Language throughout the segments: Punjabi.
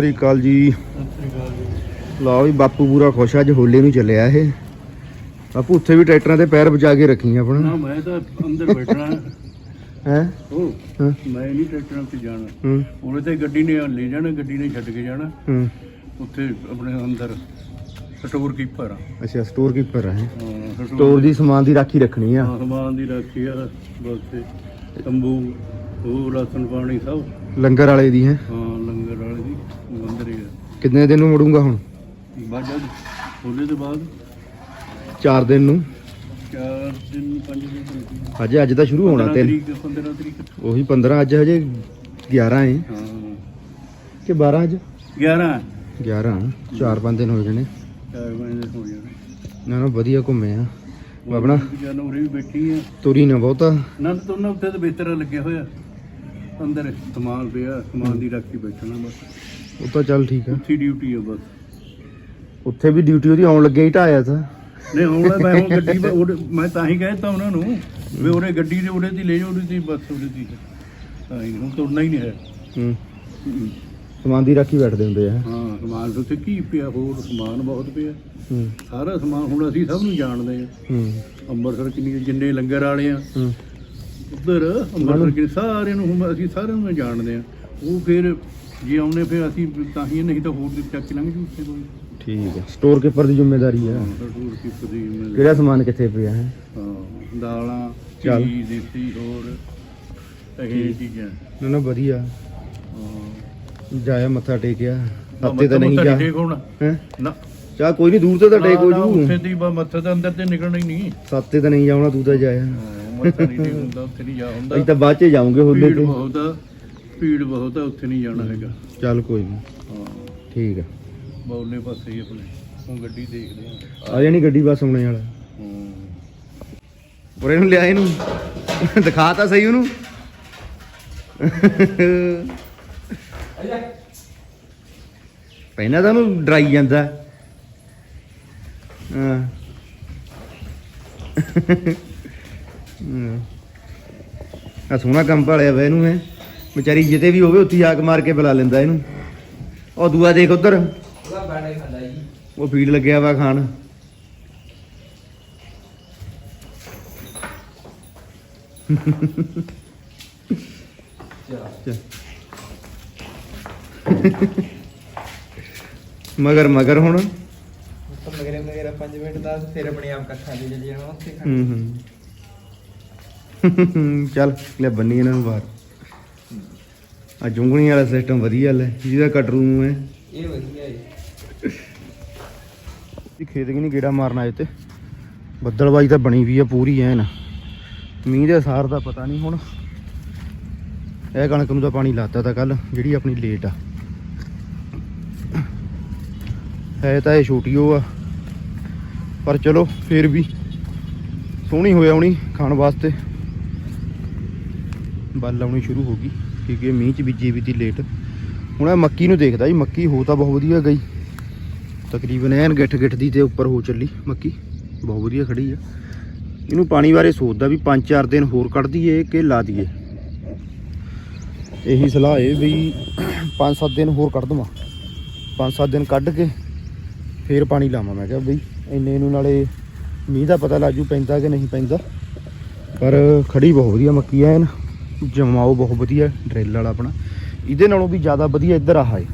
ਸ੍ਰੀ ਅਕਾਲ ਜੀ। ਲਓ ਵੀ ਬਾਪੂ ਪੂਰਾ ਖੁਸ਼ ਅੱਜ ਹੋਲੇ ਨੂੰ ਚੱਲਿਆ ਇਹ। ਬਾਪੂ ਉੱਥੇ ਵੀ ਟਰੈਕਟਰਾਂ ਤੇ ਪੈਰ ਬਚਾ ਕੇ ਰੱਖੀ ਆਪਣਾ। ਨਾ ਮੈਂ ਤਾਂ ਅੰਦਰ ਬੈਠਣਾ ਹੈ? ਉਹ ਹਾਂ। ਮੈਂ ਨਹੀਂ ਟਰੈਕਟਰਾਂ ਤੇ ਜਾਣਾ। ਹੂੰ। ਉਹਨੇ ਤੇ ਗੱਡੀ ਨੇ ਲੈ ਜਾਣਾ ਗੱਡੀ ਨੇ ਛੱਡ ਕੇ ਜਾਣਾ। ਹੂੰ। ਉੱਥੇ ਆਪਣੇ ਅੰਦਰ ਸਟੋਰ ਕੀਪਰ ਆ। ਅੱਛਾ ਸਟੋਰ ਕੀਪਰ ਹੈ? ਹਾਂ, ਸਟੋਰ ਦੀ ਸਮਾਨ ਦੀ ਰਾਖੀ ਰੱਖਣੀ ਆ। ਹਾਂ, ਸਮਾਨ ਦੀ ਰਾਖੀ ਆ ਬਸ ਤੇ ਤੰਬੂ ਉਹ ਰਾਸ਼ਨ ਪਾਣੀ ਸਭ। ਲੰਗਰ ਵਾਲੇ ਦੀ ਹੈ? ਹਾਂ ਲੰਗਰ ਵਾਲੇ ਦੀ ਮੰਦਰ ਹੀ ਕਿੰਨੇ ਦਿਨ ਨੂੰ ਮੁੜੂੰਗਾ ਹੁਣ? ਬਾਜਾ ਹੋਲੇ ਤੋਂ ਬਾਅਦ। 4 ਦਿਨ ਨੂੰ? ਚਾਰ ਦਿਨ ਪੰਜ ਦਿਨ ਅੱਜ ਅੱਜ ਤਾਂ ਸ਼ੁਰੂ ਹੋਣਾ 15 ਤਿੰਨ। ਤਰੀਕ 15 ਤਰੀਕ ਉਹੀ 15 ਅੱਜ ਹਜੇ 11 ਹੈ ਹਾਂ। ਕਿ 12 ਅੱਜ? 11 11 4-5 ਦਿਨ ਹੋ ਜਾਣੇ ਹੋ ਨਾ। ਨਾ ਵਧੀਆ ਘੁੰਮੇ ਆ। ਆਪਣਾ ਜਾਨੋ ਉਰੇ ਵੀ ਬੈਠੀ ਆ। ਤੁਰੀ ਨਾ ਬਹੁਤਾ। ਨਾ ਉੱਤੇ ਤਾਂ ਬਿਹਤਰ ਲੱਗਿਆ ਹੋਇਆ। ਅੰਦਰ ਸਮਾਨ ਪਿਆ ਸਮਾਨ ਦੀ ਰੱਖੀ ਬੈਠਣਾ ਬਸ। ਉਹ ਤਾਂ ਚੱਲ ਠੀਕ ਆ। ਉੱਥੀ ਡਿਊਟੀ ਆ ਬਸ। ਉੱਥੇ ਵੀ ਡਿਊਟੀ ਉਹਦੀ ਆਉਣ ਲੱਗੇ ਹੀ ਢਾਇਆ ਤਾਂ। ਨਹੀਂ ਹੁਣ ਮੈਂ ਹੁਣ ਗੱਡੀ ਮੈਂ ਤਾਂ ਹੀ ਕਹਿਤਾ ਉਹਨਾਂ ਨੂੰ ਵੀ ਉਹਰੇ ਗੱਡੀ ਦੇ ਉਹਦੇ ਦੀ ਲੈ ਜਾਓ ਉਹਦੇ ਦੀ ਬਸ ਉਹਦੇ ਦੀ। ਤਾਂ ਹੀ ਹੁਣ ਤੁਰਨਾ ਹੀ ਨਹੀਂ ਹੈ। ਹੂੰ। ਸਮਾਨ ਦੀ ਰਾਖੀ ਬੈਠਦੇ ਹੁੰਦੇ ਆ। ਹਾਂ ਸਮਾਨ ਉੱਥੇ ਕੀ ਪਿਆ ਹੋਰ ਸਮਾਨ ਬਹੁਤ ਪਿਆ। ਹੂੰ। ਸਾਰਾ ਸਮਾਨ ਹੁਣ ਅਸੀਂ ਸਭ ਨੂੰ ਜਾਣਦੇ ਆ। ਹੂੰ। ਅੰਮ੍ਰਿਤਸਰ ਕਿੰਨੀ ਜਿੰਨੇ ਲੰਗਰ ਵਾਲੇ ਆ। ਹੂੰ। ਉੱਧਰ ਅੰਮ੍ਰਿਤਸਰ ਕਿ ਸਾਰਿਆਂ ਨੂੰ ਹੁਣ ਅਸੀਂ ਸਾਰਿਆਂ ਨੂੰ ਜਾਣਦੇ ਆ ਉਹ ਫਿਰ ਜੇ ਆਉਣੇ ਫਿਰ ਅਸੀਂ ਤਾਂ ਹੀ ਨਹੀਂ ਤਾਂ ਹੋਰ ਚੱਕ ਕੇ ਲੰਘ ਜੂ ਉੱਥੇ ਕੋਈ। ਠੀਕ ਹੈ। ਸਟੋਰ ਕੀਪਰ ਦੀ ਜ਼ਿੰਮੇਵਾਰੀ ਹਾਂ। ਕਿਹੜਾ ਸਮਾਨ ਕਿੱਥੇ ਪਿਆ ਹੈ? ਹਾਂ ਦਾਲਾਂ। ਚੀਜ਼ ਦੇਸੀ ਹੋਰ ਇਹ ਚੀਜ਼ਾਂ। ਨਾ ਨਾ ਵਧੀਆ। ਹਾਂ। ਜਾਇਆ ਮੱਥਾ ਟੇਕਿਆ। ਹੱਤੇ ਤਾਂ ਨਹੀਂ ਜਾ। ਠੀਕ ਹੋਣਾ। ਹੈ? ਨਾ। ਚਾ ਕੋਈ ਨਹੀਂ ਦੂਰ ਤੇ ਤਾਂ ਟੇਕ ਹੋ ਨਾ, ਉੱਥੇ ਜੂ ਦੀ ਮੱਥੇ ਦੇ ਅੰਦਰ ਤੇ ਨਿਕਲਣਾ ਹੀ ਨਹੀਂ। ਸੱਤੇ ਤਾਂ ਨਹੀਂ ਜਾਉਣਾ ਤੂੰ ਤਾਂ ਜਾਇਆ। ਮੱਥਾ ਨਹੀਂ ਟੇਕ ਹੁੰਦਾ ਉੱਥੇ ਨਹੀਂ ਜਾ ਹੁੰਦਾ ਅਸੀਂ ਤਾਂ ਬਾਅਦ ਚ ਹੋਲੇ ਭੀੜ ਤੇ। ਬਹੁਤ ਆ ਭੀੜ ਬਹੁਤ ਆ ਉੱਥੇ ਨਹੀਂ ਜਾਣਾ ਹੈਗਾ। ਚੱਲ ਕੋਈ ਨਹੀਂ ਹਾਂ। ਠੀਕ ਆ। ਬੌਲੇ ਪਾਸੇ ਹੀ ਆਪਣੇ ਹੁਣ ਗੱਡੀ ਦੇਖਦੇ ਆ। ਆ ਜਾਣੀ ਗੱਡੀ ਬਸ ਆਉਣੇ ਵਾਲਾ। ਹੂੰ। ਪਰ ਇਹਨੂੰ ਲਿਆ ਇਹਨੂੰ। ਦਿਖਾ ਤਾਂ ਸਹੀ ਉਹਨੂੰ। ਪਹਿਲਾਂ ਤਾਂ ਉਹਨੂੰ ਡਰਾਈ ਜਾਂਦਾ। ਹਾਂ। ਆ ਸੋਹਣਾ ਕੰਮ ਭਾਲਿਆ ਵਾ ਇਹਨੂੰ ਹੈ। ਵਿਚਾਰੀ ਜਿੱਤੇ ਵੀ ਹੋਵੇ ਉੱਥੇ ਆਕ ਮਾਰ ਕੇ ਬੁਲਾ ਲੈਂਦਾ ਇਹਨੂੰ। ਉਹ ਦੂਆ ਦੇਖ ਉਧਰ। ਉਹ ਫੀਡ ਲੱਗਿਆ ਵਾ ਖਾਣ। ਮਗਰ ਮਗਰ ਹੁਣ। ਮਗਰੇ ਮਗਰੇ 5 ਮਿੰਟ ਦਾ ਫਿਰ ਆਪਣੇ ਆਪ ਇਕੱਠਾ ਦੇ ਜੇ ਜਾਣਾ ਉੱਥੇ ਹੂੰ ਹੂੰ। ਚੱਲ ਲੈ ਬੰਨੀ ਇਹਨਾਂ ਨੂੰ ਬਾਹਰ। ਆ ਜੁੰਗਣੀ ਵਾਲਾ ਸਿਸਟਮ ਵਧੀਆ ਲੈ ਜਿਹਦਾ ਕਟਰੂ ਨੂੰ ਹੈ। ਇਹ ਵਧੀਆ ਹੈ ਇਹ ਖੇਤ ਕਿ ਨਹੀਂ ਗੇੜਾ ਮਾਰਨਾ ਇਹ ਤੇ ਬੱਦਲਬਾਈ ਤਾਂ ਬਣੀ ਵੀ ਆ ਪੂਰੀ ਐਨ। ਮੀਂਹ ਦੇ ਅਸਾਰ ਦਾ ਪਤਾ ਨਹੀਂ ਹੁਣ। ਇਹ ਕਣਕ ਨੂੰ ਤਾਂ ਪਾਣੀ ਲਾਤਾ ਤਾਂ ਕੱਲ ਜਿਹੜੀ ਆਪਣੀ ਲੇਟ ਆ। ਹੈ ਤਾਂ ਇਹ ਛੋਟੀ ਉਹ ਆ। ਪਰ ਚਲੋ ਫੇਰ ਵੀ। ਸੋਹਣੀ ਹੋਇਆ ਹੁਣੀ ਖਾਣ ਵਾਸਤੇ। ਬੱਲ ਆਉਣੀ ਸ਼ੁਰੂ ਹੋ ਗਈ, ਕਿਉਂਕਿ ਮੀਂਹ ਚ ਬੀਜੀ ਵੀ ਤੀ ਲੇਟ ਹੁਣ ਇਹ ਮੱਕੀ ਨੂੰ ਦੇਖਦਾ ਜੀ, ਮੱਕੀ ਹੋ ਤਾਂ ਬਹੁਤ ਵਧੀਆ ਗਈ। ਤਕਰੀਬਨ ਐਨ ਗਿੱਠ ਗਿੱਠ ਦੀ ਤੇ ਉੱਪਰ ਹੋ ਚੱਲੀ ਮੱਕੀ, ਬਹੁਤ ਵਧੀਆ ਖੜੀ ਆ। ਇਹਨੂੰ ਪਾਣੀ ਬਾਰੇ ਸੋਚਦਾ ਵੀ 5-4 ਦਿਨ ਹੋਰ ਕੱਢ ਦਈਏ ਕਿ ਲਾ ਦਈਏ। ਇਹੀ ਸਲਾਹ ਹੈ ਵੀ 5-7 ਦਿਨ ਹੋਰ ਕੱਢ ਦਵਾਂ। 5-7 ਦਿਨ ਕੱਢ ਕੇ ਫੇਰ ਪਾਣੀ ਲਾਵਾਂ। ਮੈਂ ਕਿਹਾ ਬਈ ਇੰਨੇ ਨੂੰ ਨਾਲੇ ਮੀਂਹ ਦਾ ਪਤਾ ਲੱਜੂ ਪੈਂਦਾ ਕਿ ਨਹੀਂ ਪੈਂਦਾ। ਪਰ ਖੜੀ ਬਹੁਤ ਵਧੀਆ ਮੱਕੀ ਐਨ। ਜਮਾਓ ਬਹੁਤ ਵਧੀਆ ਡਰਿੱਲ ਵਾਲਾ ਆਪਣਾ। ਇਹਦੇ ਨਾਲੋਂ ਵੀ ਜ਼ਿਆਦਾ ਵਧੀਆ ਇੱਧਰ ਆਹ ਹੈ।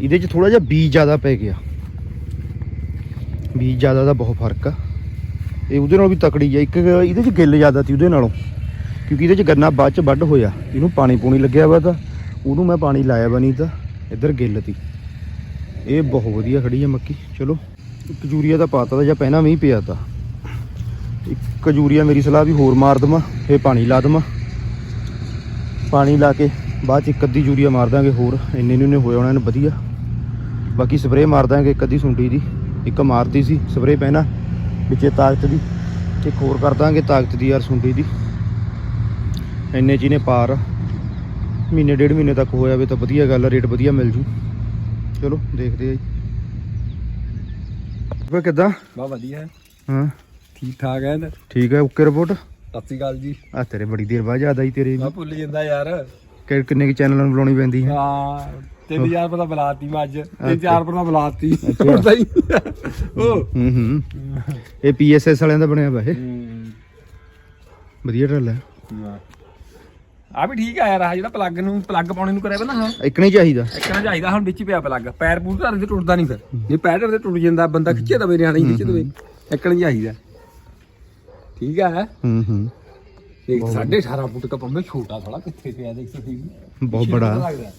ਇਹਦੇ 'ਚ ਥੋੜਾ ਜਿਹਾ ਬੀਜ ਜ਼ਿਆਦਾ ਪੈ ਗਿਆ। ਬੀਜ ਜ਼ਿਆਦਾ ਦਾ ਬਹੁਤ ਫ਼ਰਕ ਆ। ਇਹ ਉਹਦੇ ਨਾਲੋਂ ਵੀ ਤਕੜੀ ਆ। ਇੱਕ ਇਹਦੇ 'ਚ ਗਿੱਲ ਜ਼ਿਆਦਾ ਸੀ ਉਹਦੇ ਨਾਲੋਂ। ਕਿਉਂਕਿ ਇਹਦੇ 'ਚ ਗੰਨਾ ਬਾਅਦ 'ਚ ਵੱਢ ਹੋਇਆ। ਇਹਨੂੰ ਪਾਣੀ ਪੂਣੀ ਲੱਗਿਆ ਵਾ ਤਾਂ। ਉਹਨੂੰ ਮੈਂ ਪਾਣੀ ਲਾਇਆ ਵਾ ਨਹੀਂ ਤਾਂ ਇੱਧਰ ਗਿੱਲ ਤੀ। ਇਹ ਬਹੁਤ ਵਧੀਆ ਖੜੀ ਆ ਮੱਕੀ। ਚਲੋ, ਇੱਕ ਯੂਰੀਆ ਦਾ ਪਾਤਾ ਜਾਂ ਪਹਿਲਾਂ ਮੀਂਹ ਪਿਆ ਤਾ। ਇੱਕ ਯੂਰੀਆ ਮੇਰੀ ਸਲਾਹ ਵੀ ਹੋਰ ਮਾਰ ਦਵਾਂ, ਫੇਰ ਪਾਣੀ ਲਾ ਦਵਾਂ। ਪਾਣੀ ਲਾ ਕੇ ਬਾਅਦ ਚ ਇੱਕ ਅੱਧੀ ਯੂਰੀਆ ਮਾਰ ਦਾਂਗੇ ਹੋਰ। ਇੰਨੇ ਨੂੰ ਨੇ ਹੋਇਆ ਉਹਨਾਂ ਨੇ ਵਧੀਆ। ਬਾਕੀ ਸਪਰੇਅ ਮਾਰ ਦਾਂਗੇ ਇੱਕ ਅੱਧੀ ਸੁੰਡੀ ਦੀ। ਇੱਕ ਮਾਰਤੀ ਸੀ ਸਪਰੇਅ ਪਹਿਲਾਂ ਵਿੱਚੇ ਤਾਕਤ ਦੀ। ਇੱਕ ਹੋਰ ਕਰ ਦਾਂਗੇ ਤਾਕਤ ਦੀ ਯਾਰ ਸੁੰਡੀ ਦੀ। ਇੰਨੇ ਹੀ ਨੇ ਪਾਰ। ਮਹੀਨੇ ਡੇਢ ਮਹੀਨੇ ਤੱਕ ਹੋਇਆ ਵੇ ਤਾਂ ਵਧੀਆ ਗੱਲ ਆ ਰੇਟ ਵਧੀਆ ਮਿਲ ਜੂ। ਚਲੋ ਦੇਖਦੇ ਆ ਜੀ। ਵੇ ਕਿਦਾਂ? ਬਾ ਵਧੀਆ। ਹੈ। ਹਾਂ ਠੀਕ ਠਾਕ ਹੈ ਠੀਕ ਹੈ ਓਕੇ ਰਿਪੋਰਟ। ਸਤਿ ਸ਼੍ਰੀ ਅਕਾਲ ਜੀ। ਆ ਤੇਰੇ ਬੜੀ ਦੇਰ ਬਾਅਦ ਯਾਦ ਆਈ ਤੇਰੇ। ਮੈਂ ਭੁੱਲ ਜਾਂਦਾ ਯਾਰ। ਕਿ ਕਿੰਨੇ ਕਿ ਚੈਨਲਾਂ ਨੂੰ ਬੁਲਾਉਣੀ ਪੈਂਦੀ ਹੈ ਹਾਂ ਤਿੰਨ ਚਾਰ ਪਤਾ ਬੁਲਾਤੀ ਮੈਂ ਅੱਜ। ਤਿੰਨ ਚਾਰ ਪਤਾ ਬੁਲਾਤੀ। ਪਤਾ ਹੀ ਉਹ ਹੂੰ ਹੂੰ। ਇਹ ਪੀਐਸਐਸ ਵਾਲਿਆਂ ਦਾ ਬਣਿਆ ਵਾ ਇਹ। ਵਧੀਆ ਟਰੱਲ ਹੈ। ਆ ਵੀ ਠੀਕ ਆ ਯਾਰ ਆਹ ਜਿਹੜਾ ਪਲੱਗ ਨੂੰ ਪਲੱਗ ਪਾਉਣੇ ਨੂੰ ਕਰਿਆ ਨਾ ਹਾਂ ਇੱਕ ਨਹੀਂ ਚਾਹੀਦਾ। ਇੱਕ ਨਾ ਚਾਹੀਦਾ ਹੁਣ ਵਿੱਚ ਹੀ ਪਿਆ ਪਲੱਗ ਪੈਰ ਪੂਰ ਧਰ ਤੇ ਟੁੱਟਦਾ ਨਹੀਂ ਫਿਰ। ਜੇ ਪੈਰ ਧਰ ਤੇ ਟੁੱਟ ਜਾਂਦਾ ਬੰਦਾ ਖਿੱਚੇ ਦਵੇ ਨਿਆਣਾ ਹੀ ਖਿੱਚ ਦਵੇ। ਇੱਕ ਠੀਕ ਆ ਹੂੰ ਹੂੰ। ਦੇਖ 18.5 ਫੁੱਟ ਦਾ ਪੰਮੇ ਛੋਟਾ ਥੋੜਾ ਕਿੱਥੇ ਪਿਆ ਦੇਖ ਬਹੁਤ ਪਿੱਛੇ ਬੜਾ। ਪਤਾ ਲੱਗਦਾ।